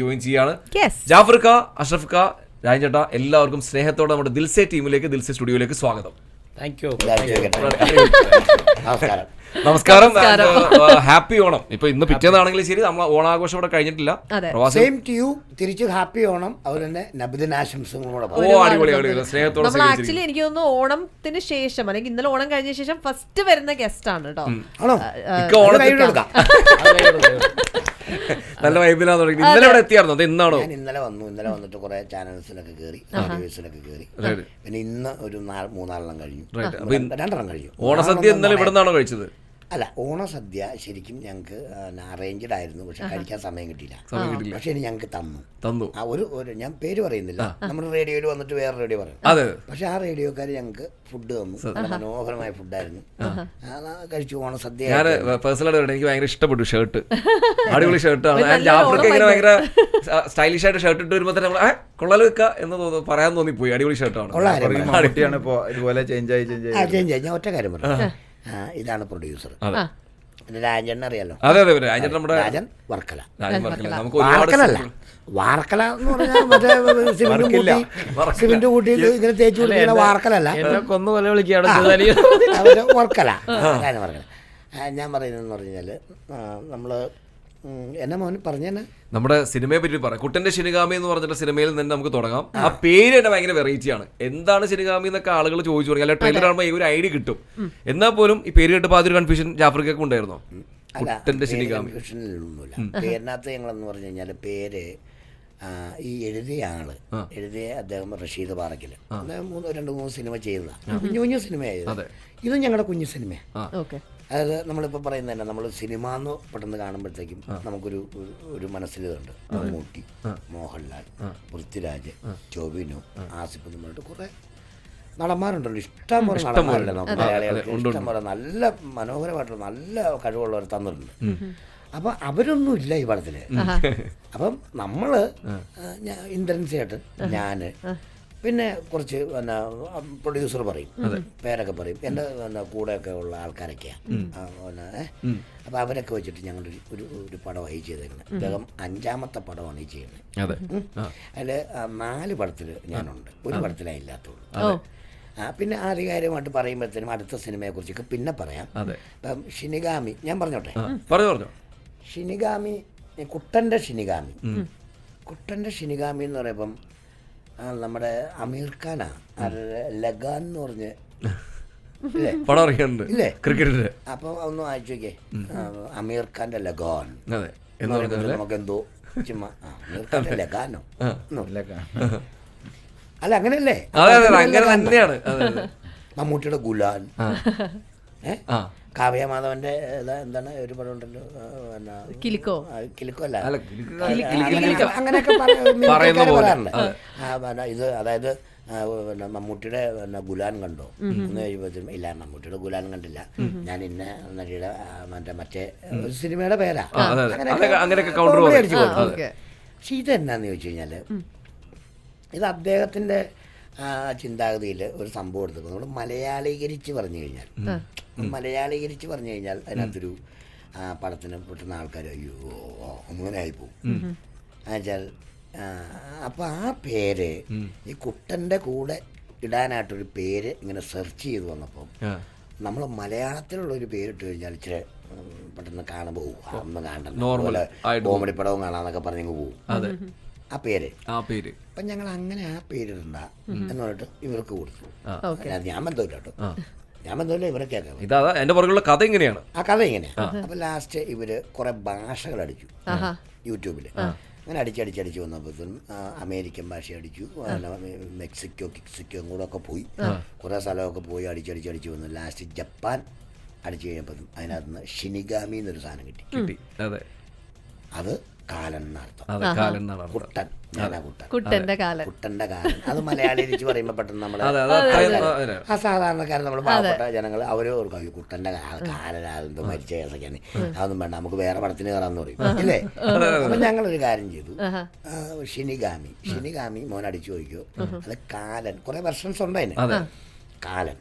Join ചെയ്യാണ്. ജാഫർ ഖാ അഷ്റഫ് ഖാ രാജേട്ട എല്ലാവർക്കും സ്നേഹത്തോടെ നമ്മുടെ ദിൽസെ ടീമിലേക്ക് ദിൽസെ സ്റ്റുഡിയോയിലേക്ക് സ്വാഗതം. നമസ്കാരം. ഹാപ്പി ഓണം. ഇപ്പൊ ഇന്ന് പിറ്റേന്നാണെങ്കിലും ശരി നമ്മൾ ഓണാഘോഷം ഇവിടെ കഴിഞ്ഞിട്ടില്ല. സെയിം ടു യു തിരിച്ച് ഹാപ്പി ഓണം. അതുപോലെ തന്നെ സ്നേഹത്തോടെ. ആക്ച്വലി എനിക്ക് തോന്നുന്നു ഓണത്തിന് ശേഷം അല്ലെങ്കിൽ ഇന്നലെ ഓണം കഴിഞ്ഞ ശേഷം ഫസ്റ്റ് വരുന്ന ഗസ്റ്റ് ആണ് കേട്ടോ. നല്ല വൈബിലാണ് തുടങ്ങി. ഇന്നലെ ഇവിടെ എത്തിയായിരുന്നു? അത് ഇന്നാണോ? ഞാൻ ഇന്നലെ വന്നു. ഇന്നലെ വന്നിട്ട് കുറെ ചാനൽസിലൊക്കെ കയറി റേഡിയോസിലൊക്കെ കയറി പിന്നെ ഇന്ന് ഒരു നാല് മൂന്നാലെണ്ണം കഴിഞ്ഞു. രണ്ടെണ്ണം കഴിഞ്ഞു. ഓണസദ്യ ഇന്നലെ ഇവിടെ നിന്നാണോ കഴിച്ചത്? അല്ല. ഓണ സദ്യ ശരിക്കും ഞങ്ങൾക്ക് അറേഞ്ച്ഡ് ആയിരുന്നു. പക്ഷെ കഴിക്കാൻ സമയം കിട്ടിയില്ല. സമയം കിട്ടില്ല പക്ഷെ ഞങ്ങൾക്ക് തന്നു. തന്നു. ആ ഒരു ഒരു ഞാൻ പേര് പറയുന്നില്ല. നമ്മൾ റേഡിയോയിൽ വന്നിട്ട് വേറെ റേഡിയോ പറയും. അതെ പക്ഷെ ആ റേഡിയോക്കാർ ഞങ്ങൾക്ക് ഫുഡ് തന്നു. മനോഹരമായ ഫുഡായിരുന്നു കഴിച്ചു. ഓണസദ്യ ഞാൻ പേഴ്സണലായിട്ട് എനിക്ക് ഭയങ്കര ഇഷ്ടപ്പെട്ടു ഷർട്ട് അടിപൊളി ഷർട്ടാണ് ഞാൻ നല്ല ജാഫർക്ക് ഇങ്ങനെ ഭയങ്കര സ്റ്റൈലിഷ് ആയിട്ട് ഷർട്ട് ഇട്ട് വരുമ്പോൾ തന്നെ നമ്മൾ കൊള്ളൽ വെക്ക എന്ന് തോന്നുന്നു. പറയാൻ തോന്നിപ്പോയി. അടിപൊളി ഷർട്ടാണ് ഇതുപോലെ ചേഞ്ച് ആയി ചേഞ്ച് ആ ചേഞ്ച് ഞാൻ ഒറ്റ കാര്യം പറഞ്ഞു ഇതാണ് പ്രൊഡ്യൂസർ അതെ. പിന്നെ രാജൻ അറിയാലോ? അതെ അതെ രാജൻ നമ്മുടെ രാജൻ വർക്കല. രാജൻ വർക്കല. നമുക്ക് വാർക്കലല്ല വാർക്കല എന്ന് പറഞ്ഞാൽ മറ്റേ സിമെന്റ് കൂട്ടി സിമെന്റ് കൂട്ടി ഇങ്ങനെ തേച്ച് കൊടുക്കുന്ന വാർക്കലല്ല. എന്നെ കൊന്നു പോലെ വിളിക്കുകയാണ് വർക്കല. ഞാൻ വർക്കല. ഞാൻ പറയുന്നതെന്ന് പറഞ്ഞാൽ നമ്മൾ എന്നെ മോൻ പറഞ്ഞേ നമ്മുടെ സിനിമയെ പറ്റി പറയാം കുട്ടന്റെ ശിനുഗാമി എന്ന് പറഞ്ഞിട്ട് സിനിമയിൽ നിന്ന് നമുക്ക് തുടങ്ങാം. ആ പേര് തന്നെ ഭയങ്കര വെറൈറ്റി ആണ്. എന്താണ് ശിനുഗാമി എന്നൊക്കെ ആളുകൾ ചോദിച്ചു തുടങ്ങി. അല്ലെ ട്രെയിലർ കാണുമ്പോൾ ഈ ഒരു ഐഡിയ കിട്ടും. എന്നാൽ പോലും ഈ പേര് കേട്ടപ്പോൾ അതൊരു കൺഫ്യൂഷൻ ജാഫർക്കൊക്കെ ഉണ്ടായിരുന്നോ? കുട്ടന്റെ ശിനുഗാമി കൺഫ്യൂഷനിലൊന്നുമില്ല പേരിനകത്ത് ഞങ്ങളെന്ന് പറഞ്ഞു കഴിഞ്ഞാൽ പേര് ഈ എഴുതിയ ആൾ എഴുതിയ അദ്ദേഹം റഷീദ് പാറയ്ക്കൽ അദ്ദേഹം മൂന്ന് രണ്ട് മൂന്ന് സിനിമ ചെയ്തതാണ് കുഞ്ഞു കുഞ്ഞു സിനിമയായിരുന്നു ഇത് ഞങ്ങളുടെ കുഞ്ഞു സിനിമയാണ് അതായത് നമ്മളിപ്പോൾ പറയുന്നത് തന്നെ നമ്മൾ സിനിമ എന്ന് പെട്ടെന്ന് കാണുമ്പോഴത്തേക്കും നമുക്കൊരു ഒരു- മനസ്സിലിതുണ്ട്. മമ്മൂട്ടി മോഹൻലാൽ പൃഥ്വിരാജ് ചോബിനു ആസിഫ് എന്ന് പറഞ്ഞിട്ട് കുറേ നടന്മാരുണ്ടല്ലോ. ഇഷ്ടം പോലെ നടന്മാരല്ലേ നമുക്ക് മലയാളികൾക്ക്. ഇഷ്ടം പോലെ നല്ല മനോഹരമായിട്ടുള്ള നല്ല കഴിവുള്ളവർ തന്നിട്ടുണ്ട്. അപ്പം അവരൊന്നും ഇല്ല ഈ പടത്തിൽ അപ്പം നമ്മൾ ഇന്ദ്രൻസിയായിട്ട് ചേട്ടൻ ഞാൻ പിന്നെ കുറച്ച് പിന്നെ പ്രൊഡ്യൂസർ പറയും പേരൊക്കെ പറയും. എന്റെ പിന്നെ കൂടെയൊക്കെ ഉള്ള ആൾക്കാരൊക്കെയാണ് പിന്നെ അപ്പോൾ അവരൊക്കെ വെച്ചിട്ട് ഞങ്ങൾ ഒരു ഒരു പടമായി ചെയ്തേക്കുന്നത് അദ്ദേഹം അഞ്ചാമത്തെ പടമാണ് ഈ ചെയ്യുന്നത് അതെ. ആ. അതിൽ നാല് പടത്തിൽ ഞാനുണ്ട്. ഒരു പടത്തിലേ ഇല്ലാത്തുള്ളൂ. പിന്നെ ആധികാരികമായിട്ട് പറയുമ്പോഴത്തേനും അടുത്ത സിനിമയെ കുറിച്ചൊക്കെ പിന്നെ പറയാം. ഇപ്പം ഷിനിഗാമി ഞാൻ പറഞ്ഞോട്ടെ? പറഞ്ഞു പറഞ്ഞു. ഷിനിഗാമി കുട്ടന്റെ ഷിനിഗാമി. കുട്ടന്റെ ഷിനിഗാമി എന്ന് പറയുമ്പം നമ്മുടെ അമീർ ഖാനാ. അത് ലഗാൻ എന്ന് പറഞ്ഞ്. പടം ഇല്ലേ? ക്രിക്കറ്റിന്റെ അപ്പൊ ഒന്ന് വായിച്ചു നോക്കേ അമീർ ഖാന്റെ ലഗാൻ. അതെ. നമുക്ക് എന്തോ ചുമ്മാ അമീർ ഖാന്റെ ലഗാനോ? അല്ല അങ്ങനെയല്ലേ? അങ്ങനെ തന്നെയാണ്. മമ്മൂട്ടിയുടെ ഗുലാൻ. ഏ? ആ. കാവ്യ മാധവന്റെ എന്താണ് ഒരു പടം ഉണ്ടല്ലോ കിലിക്കോ? കിലുക്കോ അല്ല. അങ്ങനെയൊക്കെ-. പറയാറുണ്ട്. ഇത് അതായത് പിന്നെ മമ്മൂട്ടിയുടെ പിന്നെ ഗുലാൻ കണ്ടോ? എന്ന് കഴിയുമ്പോഴത്തേനും ഇല്ല മമ്മൂട്ടിയുടെ ഗുലാൻ കണ്ടില്ല. ഞാൻ ഇന്ന നടിയുടെ മറ്റേ മറ്റേ സിനിമയുടെ പേരാ. അങ്ങനെയൊക്കെ പക്ഷെ ഇതെന്നാന്ന് ചോദിച്ചു കഴിഞ്ഞാൽ ഇത് അദ്ദേഹത്തിന്റെ ചിന്താഗതിയിൽ ഒരു സംഭവം എടുത്തപ്പോൾ നമ്മൾ മലയാളീകരിച്ച് പറഞ്ഞു കഴിഞ്ഞാൽ മലയാളീകരിച്ച് പറഞ്ഞു കഴിഞ്ഞാൽ അതിനകത്തൊരു ആ, പടത്തിന് പെട്ടെന്ന് ആൾക്കാർ അയ്യോ അങ്ങനെ ആയിപ്പോവും. എന്നുവെച്ചാൽ അപ്പൊ ആ പേര് ഈ കുട്ടന്റെ കൂടെ ഇടാനായിട്ടൊരു പേര് ഇങ്ങനെ സെർച്ച് ചെയ്ത് വന്നപ്പോൾ. നമ്മൾ മലയാളത്തിലുള്ള ഒരു പേരിട്ട് കഴിഞ്ഞാൽ ഇച്ചിരി പെട്ടെന്ന് കാണുമ്പോൾ പോകും. കാണണ്ട കോമഡി പടവും കാണാന്നൊക്കെ പറഞ്ഞു പോകും. ആ പേര്. ആ പേര്. അപ്പൊ ഞങ്ങൾ അങ്ങനെ ആ പേരിടണ്ട എന്ന് പറഞ്ഞിട്ട് ഇവർക്ക് കൊടുത്തു. അല്ലാതെ ഞാൻ ബന്ധമില്ല കേട്ടോ. ഞാൻ ബന്ധമില്ല ഇവരെ കേൾക്കാം. ഇതാ എന്റെ പുറകുള്ള കഥ ഇങ്ങനെയാണ്. ആ കഥ ഇങ്ങനെയാണ് അപ്പൊ ലാസ്റ്റ് ഇവർ കുറെ ഭാഷകൾ അടിച്ചു. യൂട്യൂബിൽ അങ്ങനെ അടിച്ചടിച്ചടിച്ച് വന്നപ്പോഴത്തേനും അമേരിക്കൻ ഭാഷ അടിച്ചു. പിന്നെ മെക്സിക്കോ കിക്സിക്കോ കൂടെ ഒക്കെ പോയി. കുറേ സ്ഥലമൊക്കെ പോയി അടിച്ചടിച്ചടിച്ച് വന്നു ലാസ്റ്റ് ജപ്പാൻ അടിച്ചു കഴിഞ്ഞപ്പോഴും അതിനകത്ത് നിന്ന് ഷിനിഗാമി എന്നൊരു സാധനം കിട്ടി. കിട്ടി. അതെ. അത് കാലൻ എന്നർത്ഥം കുട്ടൻ കുട്ടന്റെ കാലൻ കുട്ടന്റെ കാലൻ അത് മലയാളിച്ച് പറയുമ്പോ പെട്ടെന്ന് നമ്മൾ ആ സാധാരണക്കാരൻ നമ്മൾ പാവപ്പെട്ട ജനങ്ങൾ അവർ ഓർക്കും "അയ്യോ, കുട്ടന്റെ കാലരാതെന്തോ മരിച്ച കേസൊക്കെയാണ്. അതൊന്നും വേണ്ട നമുക്ക് വേറെ പടത്തിന് കയറാന്ന് പറയും. ഇല്ലേ? അപ്പൊ ഞങ്ങളൊരു കാര്യം ചെയ്തു. ഷിനിഗാമി. ഷിനിഗാമി മോൻ അടിച്ചു ചോദിക്കോ. അത് കാലൻ. കുറെ വെർഷൻസ് ഉണ്ട് അതിന്. കാലൻ.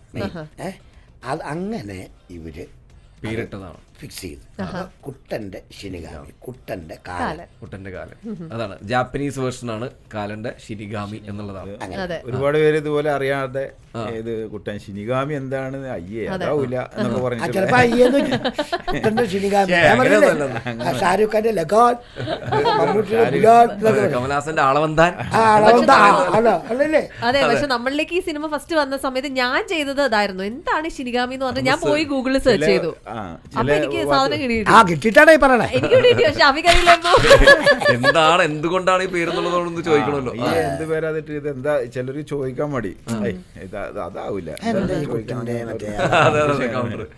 ഏഹ് അത് അങ്ങനെ ഇവർ പേരിട്ടതാണ്. ഫിക്സ് ചെയ്തു. കുട്ടന്റെ ശിനിഗാമി കുട്ടന്റെ കാലൻ. കുട്ടന്റെ കാലൻ. അതാണ്. ജാപ്പനീസ് വേർഷൻ ആണ് കാലന്റെ ശിനിഗാമി എന്നുള്ളതാണ്. അതെ. ഒരുപാട് പേര് ഇതുപോലെ അറിയാതെ ഇത് കുട്ടൻ ശിനിഗാമി എന്താണ്? അയ്യേ അതാവൂല എന്നൊക്കെ പറഞ്ഞു ശിനിഗാമി. ഷാരൂഖ് ഖാന്റെ ലഗാൻ. കമലഹാസന്റെ ആളവന്താൻ. ആ അളവന്താ, ആ, അല്ല, അല്ലല്ലേ? അതെ പക്ഷെ നമ്മളിലേക്ക് ഈ സിനിമ ഫസ്റ്റ് വന്ന സമയത്ത് ഞാൻ ചെയ്തത് അതായിരുന്നു. എന്താണ് ശിനിഗാമി എന്ന് പറഞ്ഞാൽ ഞാൻ പോയി ഗൂഗിളിൽ സെർച്ച് ചെയ്തു. ആ, അപ്പൊ ആ കിട്ടിയിട്ടാണ് ഈ പറയണേ? എന്താണ് എന്തുകൊണ്ടാണ് ഈ പേരെന്നുള്ളതൊന്ന് ചോദിക്കണല്ലോ ഈ എന്ത് പേരാതിട്ട് ഇത് എന്താ ചിലര് ചോദിക്കാൻ മടി. ഐ, ഇത് അത് അതാവൂല. എന്താ ചോദിക്കാൻ കുട്ടന്റെ മറ്റേ അതെ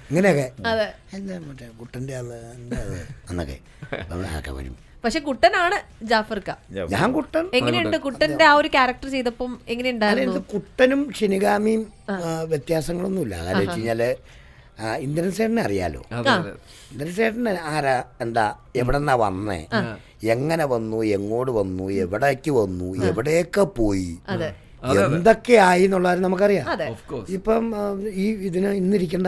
ഇങ്ങനെയൊക്കെ. അതെ. എന്താ മറ്റേ കുട്ടന്റെ ആൾ എന്താ അത്? എന്നൊക്കെ അതൊക്കെ വരും? പക്ഷെ കുട്ടനാണ് ജാഫർക്ക. ഞാൻ കുട്ടൻ. എങ്ങനെയുണ്ട് കുട്ടന്റെ ആ ഒരു ക്യാരക്ടർ ചെയ്തപ്പം എങ്ങനെയുണ്ടായിരുന്നു? കുട്ടനും ഷിനിഗാമിയും ആ, വ്യത്യാസങ്ങളൊന്നുമില്ല. കാരണം വെച്ച് കഴിഞ്ഞാൽ ഇന്ദ്രൻ സേട്ടനെ അറിയാലോ? ഇന്ദ്രൻ ചേട്ടൻ ആരാ? എന്താ? എവിടെന്നാ വന്നേ? എങ്ങനെ വന്നു? എങ്ങോട്ട് വന്നു? എവിടേക്ക് വന്നു? എവിടെയൊക്കെ പോയി? അതെ. എന്തൊക്കെ ആയി എന്നുള്ളത് നമുക്കറിയാം. അതെ. ഓഫ് കോഴ്സ് ഇപ്പം ഈ ഇതിന് ഇന്നിരിക്കണ്ട.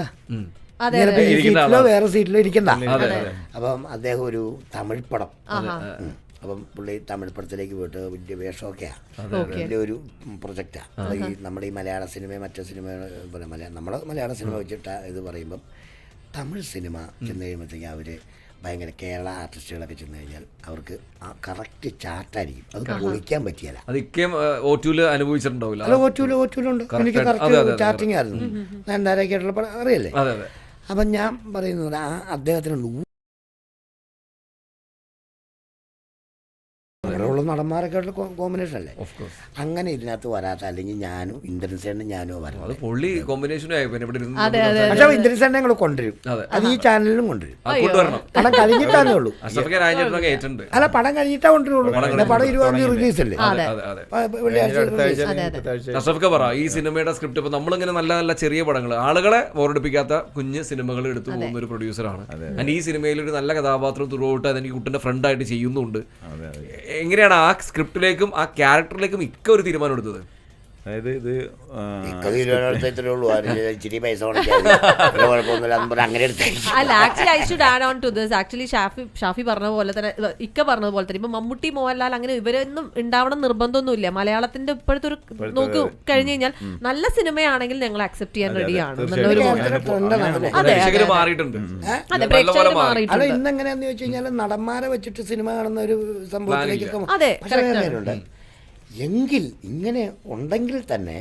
സീറ്റിലോ വേറെ സീറ്റിലോ ഇരിക്കണ്ട. അപ്പം അദ്ദേഹം ഒരു തമിഴ് പടം. അപ്പം പുള്ളി തമിഴ് പടത്തിലേക്ക് പോയിട്ട് വലിയ വേഷമൊക്കെയാണ്. വലിയ വലിയൊരു പ്രൊജക്റ്റാണ് ഈ നമ്മുടെ ഈ മലയാള സിനിമ മറ്റു സിനിമ മലയാളം നമ്മൾ മലയാള സിനിമ വെച്ചിട്ട് ഇത് പറയുമ്പം തമിഴ് സിനിമ ചെന്ന് കഴിയുമ്പോഴത്തേക്കും അവർ ഭയങ്കര കേരള ആർട്ടിസ്റ്റുകളൊക്കെ ചെന്ന് കഴിഞ്ഞാൽ അവർക്ക് ആ കറക്റ്റ് ചാർട്ടായിരിക്കും അത് പൊളിക്കാൻ പറ്റിയല്ല. അനുഭവിച്ചിട്ടുണ്ടാവില്ല? അല്ല ഓറ്റൂൽ ഓറ്റൂലുണ്ട് എനിക്ക് കറക്റ്റ് ചാർട്ടിങ് ആയിരുന്നു. രണ്ടാരൊക്കെ ആയിട്ടുള്ള പടം അറിയല്ലേ? അതെ അതെ. അപ്പം ഞാൻ പറയുന്നത് ആ അദ്ദേഹത്തിനുണ്ട് നടന്മാരൊക്കെ ആയിട്ടുള്ള കോമ്പിനേഷൻ അല്ലേ? ഓഫ് കോഴ്സ് അങ്ങനെ ഇതിനകത്ത് വരാത്ത അല്ലെങ്കിൽ ഞാനും ഇന്ദ്രൻസേനും ഞാനും വരാം പൊള്ളി കോമ്പിനേഷനും ആയി പിന്നെ ഇവിടെ ഇരുന്ന് അതെ, അതെ. പക്ഷെ ഇന്ദ്രൻസേനെ ഞങ്ങൾ കൊണ്ടുവരും. അതെ. ഈ ചാനലിലും കൊണ്ടുവരും. പടം കഴിഞ്ഞിട്ടാന്നേ ഉള്ളൂ. അല്ല പടം കഴിഞ്ഞിട്ടാ കൊണ്ടുവരുള്ളൂ. പടം ഇരുപതാം തീയതി റിലീസ് അല്ലേ? പറ ഈ സിനിമയുടെ സ്ക്രിപ്റ്റ് ഇപ്പൊ നമ്മളിങ്ങനെ നല്ല നല്ല ചെറിയ പടങ്ങൾ ആളുകളെ ഓർഡിപ്പിക്കാത്ത കുഞ്ഞ് സിനിമകൾ എടുത്തു പോകുന്ന ഒരു പ്രൊഡ്യൂസറാണ് ആൻഡ് ഈ സിനിമയിൽ ഒരു നല്ല കഥാപാത്രം തുറവിട്ട് അതെനിക്ക് കുട്ടന്റെ ഫ്രണ്ട് ആയിട്ട് ചെയ്യുന്നുണ്ട്. അതെ അതെ. എങ്ങനെയാണ് ആ സ്ക്രിപ്റ്റിലേക്കും ആ ക്യാരക്ടറിലേക്കും ഇക്ക ഒരു തീരുമാനം എടുത്തത് അതായത് ഇത് ആ, ഇക്കത് ഇരുപതിനടുത്ത് ഇത്രേ ഉള്ളൂ? അതിന് ഇച്ചിരി പൈസ കൊടുക്കാൻ കുഴപ്പമൊന്നുമില്ല. എന്ന് അങ്ങനെ എടുത്തേ അല്ല actually I should add on to this actually Shafi Shafi പറഞ്ഞ പോലെ തന്നെ ഇക്ക പറഞ്ഞ പോലെ തന്നെ ഇപ്പൊ മമ്മൂട്ടി മോഹൻലാൽ അങ്ങനെ ഇവരൊന്നും ഉണ്ടാവണം നിർബന്ധമൊന്നുമില്ല. മലയാളത്തിന്റെ ഇപ്പോഴത്തെ ഒരു നോക്ക് കഴിഞ്ഞു കഴിഞ്ഞാൽ നല്ല സിനിമയാണെങ്കിൽ ഞങ്ങൾ അക്സെപ്റ്റ് ചെയ്യാൻ റെഡിയാണ് അതെ, പ്രേക്ഷകര് മാറിയിട്ടുണ്ട്. അതെ നല്ലപോലെ പ്രേക്ഷകർ മാറിയിട്ടുണ്ട്. ഇന്ന് എങ്ങനെയാന്ന് ചോദിച്ചു കഴിഞ്ഞാൽ നടന്മാരെ വെച്ചിട്ട് സിനിമ കാണുന്ന ഒരു സംഭവത്തിലേക്കൊക്കെ മാ- അതെ, എങ്കിൽ ഇങ്ങനെ ഉണ്ടെങ്കിൽ തന്നെ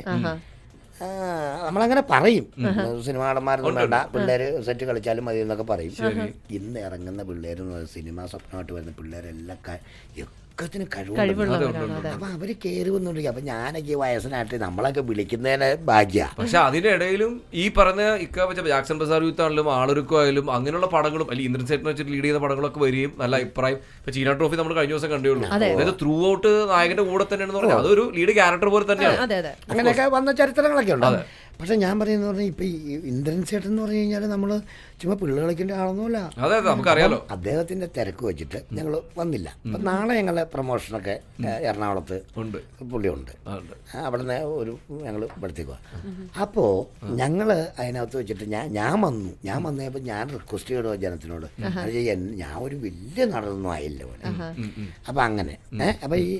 നമ്മളങ്ങനെ പറയും. സിനിമ നടന്മാരൊന്നും വേണ്ട പിള്ളേര് സെറ്റ് കളിച്ചാലും മതി എന്നൊക്കെ പറയും. ഇന്ന് ഇറങ്ങുന്ന പിള്ളേരും സിനിമ സ്വപ്നമായിട്ട് വരുന്ന പിള്ളേരെല്ലാം ഒക്കത്തിന് കഴിവുണ്ട് കഴിവുള്ളവരാണ് അതെ അപ്പൊ അവർ കയറി വന്നോണ്ടിരിക്കും അപ്പൊ ഞാനൊക്കെ വയസ്സനായിട്ട് നമ്മളൊക്കെ വിളിക്കുന്നതിന് ഭാഗ്യ. പക്ഷെ അതിനിടയിലും ഈ പറഞ്ഞ ഇക്ക വെച്ച ജാക്സൺ പ്രസാദ് യൂത്ത് ആണെങ്കിലും ആളൊരുക്കുമായാലും അങ്ങനെയുള്ള പടങ്ങളും അല്ലെങ്കിൽ ഇന്ദ്രൻ സേട്ടനെ വെച്ചിട്ട് ലീഡ് ചെയ്ത പടങ്ങളൊക്കെ വരികയും നല്ല അഭിപ്രായം. ഇപ്പൊ ചീന ട്രോഫി നമ്മൾ കഴിഞ്ഞ ദിവസം കണ്ടേ ഉള്ളൂ അതായത് ത്രൂ ഔട്ട് നായകന്റെ കൂടെ തന്നെയാണെന്ന് പറഞ്ഞാൽ അതൊരു ലീഡ് ക്യാരക്ടർ പോലെ തന്നെയാണ്. അതെ അതെ. അങ്ങനെയൊക്കെ വന്ന ചരിത്രങ്ങളൊക്കെ ഉണ്ട്? പക്ഷെ ഞാൻ പറയുന്നത് പറഞ്ഞാൽ ഇപ്പൊ ഈ ഇന്ദ്രൻ ചേട്ടൻ എന്ന് പറഞ്ഞു കഴിഞ്ഞാൽ നമ്മൾ ചുമ്മാ പിള്ളേർ കളിക്കേണ്ട ആളൊന്നുമല്ല. അതെ നമുക്കറിയാലോ. അദ്ദേഹത്തിന്റെ തിരക്ക് വെച്ചിട്ട് ഞങ്ങൾ വന്നില്ല. അപ്പൊ നാളെ ഞങ്ങളെ പ്രൊമോഷനൊക്കെ എറണാകുളത്ത് ഉണ്ട്. പുള്ളിയുണ്ട്. ആ, ഉണ്ട്. അവിടെ അവിടുന്ന് ഒരു ഞങ്ങൾ ഇവിടത്തേക്ക് അപ്പോ ഞങ്ങൾ അതിനകത്ത് വെച്ചിട്ട് ഞാൻ ഞാൻ വന്നു. ഞാൻ വന്നപ്പോൾ ഞാൻ റിക്വസ്റ്റ് ചെയ്തോ ജനത്തിനോട്. അത് ഞാൻ ഒരു വലിയ നടനൊന്നും ആയില്ല പോലെ അപ്പം അങ്ങനെ അപ്പൊ ഈ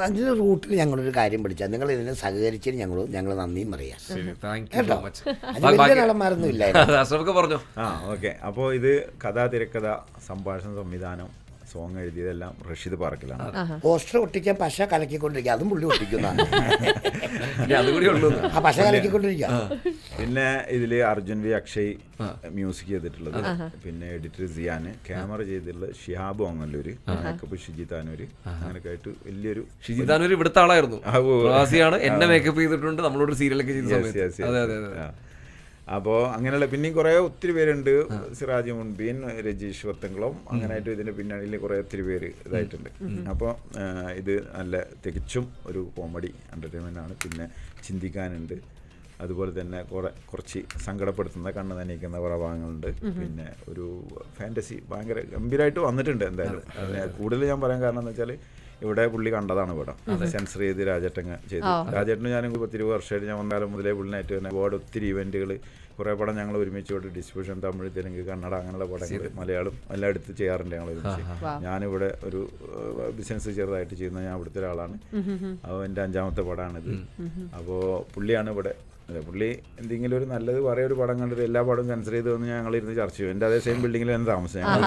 അതിന്റെ റൂട്ടിൽ ഞങ്ങളൊരു കാര്യം പിടിച്ചാൽ നിങ്ങൾ ഇതിനെ സഹകരിച്ചതിന് ഞങ്ങൾ ഞങ്ങൾ നന്ദിയും പറയാം. ശരി. താങ്ക് യു സോ മച്ച് പറഞ്ഞോ. ആ ഓക്കെ. അപ്പോൾ ഇത് കഥാ തിരക്കഥ സംഭാഷണ സംവിധാനം സോങ് എഴുതിയതെല്ലാം റഷീദ് പാർക്കിലാണ് പോസ്റ്റർ ഒട്ടിക്കാൻ പശ കലക്കിക്കൊണ്ടിരിക്കുക അതും പുള്ളി ഒട്ടിക്കുന്നതാണ് ആ പശ കലക്കിക്കൊണ്ടിരിക്കുക പിന്നെ ഇതിൽ അർജുൻ വി അക്ഷയ് മ്യൂസിക് ചെയ്തിട്ടുള്ളത്. പിന്നെ എഡിറ്റർ സിയാന് ക്യാമറ ചെയ്തിട്ടുള്ളത് ഷിഹാബ് ഓങ്ങല്ലൂര് മേക്കപ്പ് ഷിജി താനൂര് അങ്ങനെയൊക്കെ ആയിട്ട് വലിയൊരു ഷിജിതാനൊരു ഇവിടുത്തെ ആളായിരുന്നു. പ്രവാസിയാണ്. എന്നെ മേക്കപ്പ് ചെയ്തിട്ടുണ്ട്. നമ്മളോട് സീരിയലൊക്കെ ചെയ്ത സമയത്ത്. അതെ അതെ അതെ. അപ്പോൾ അങ്ങനെയുള്ള പിന്നെയും കുറേ ഒത്തിരി പേരുണ്ട്. സിറാജ് മുൻപീൻ രജീഷ് വത്തങ്കുളം അങ്ങനെയായിട്ട് ഇതിന്റെ പിന്നണിയിൽ കുറേ ഒത്തിരി പേര് ഇതായിട്ടുണ്ട്. അപ്പോൾ ഇത് നല്ല തികച്ചും ഒരു കോമഡി എന്റർടൈൻമെന്റ് ആണ്. പിന്നെ ചിന്തിക്കാനുണ്ട്. അതുപോലെ തന്നെ കുറെ കുറച്ച് സങ്കടപ്പെടുത്തുന്ന കണ്ണ് നനയിക്കുന്ന കുറേ ഭാഗങ്ങളുണ്ട്. പിന്നെ ഒരു ഫാന്റസി ഭയങ്കര ഗംഭീരമായിട്ട് വന്നിട്ടുണ്ട് എന്തായാലും. അതിനെ കൂടുതൽ ഞാൻ പറയാൻ കാരണം എന്ന് വെച്ചാൽ ഇവിടെ പുള്ളി കണ്ടതാണ് ഇവിടെ. സെൻസർ ചെയ്ത് രാജേട്ടങ്ങ് ചെയ്തു. രാജേട്ടന് ഞാൻ പത്തിരുപത് വർഷമായിട്ട് ഞാൻ വന്നാലും മുതലേ പുള്ളിനായിട്ട് തന്നെ ഒരുപാട് ഒത്തിരി ഇവന്റുകൾ കുറേ പടം ഞങ്ങൾ ഒരുമിച്ച് കൊണ്ട് ഡിസ്ട്രിബ്യൂഷൻ തമിഴ് തെലുങ്ക് കന്നഡ അങ്ങനെയുള്ള പടങ്ങൾ മലയാളം എല്ലാം എടുത്ത് ചെയ്യാറുണ്ട് ഞങ്ങൾ ഒരുമിച്ച്. ഞാനിവിടെ ഒരു ബിസിനസ് ചെറുതായിട്ട് ചെയ്യുന്ന ഞാൻ ഇവിടുത്തെ ഒരാളാണ്. അപ്പോൾ എന്റെ അഞ്ചാമത്തെ പടമാണിത് അപ്പോൾ പുള്ളിയാണ് ഇവിടെ അതെ പുള്ളി എന്തെങ്കിലും ഒരു നല്ലത് പറയാ ഒരു പടം കണ്ടിട്ട് എല്ലാ പടവും കൺസിഡർ ചെയ്ത് വന്ന് ഞങ്ങളിരുന്ന് ചർച്ച ചെയ്യും. എന്റെ അതേ സെയിം ബിൽഡിങ്ങിൽ തന്നെ താമസം ഞങ്ങൾ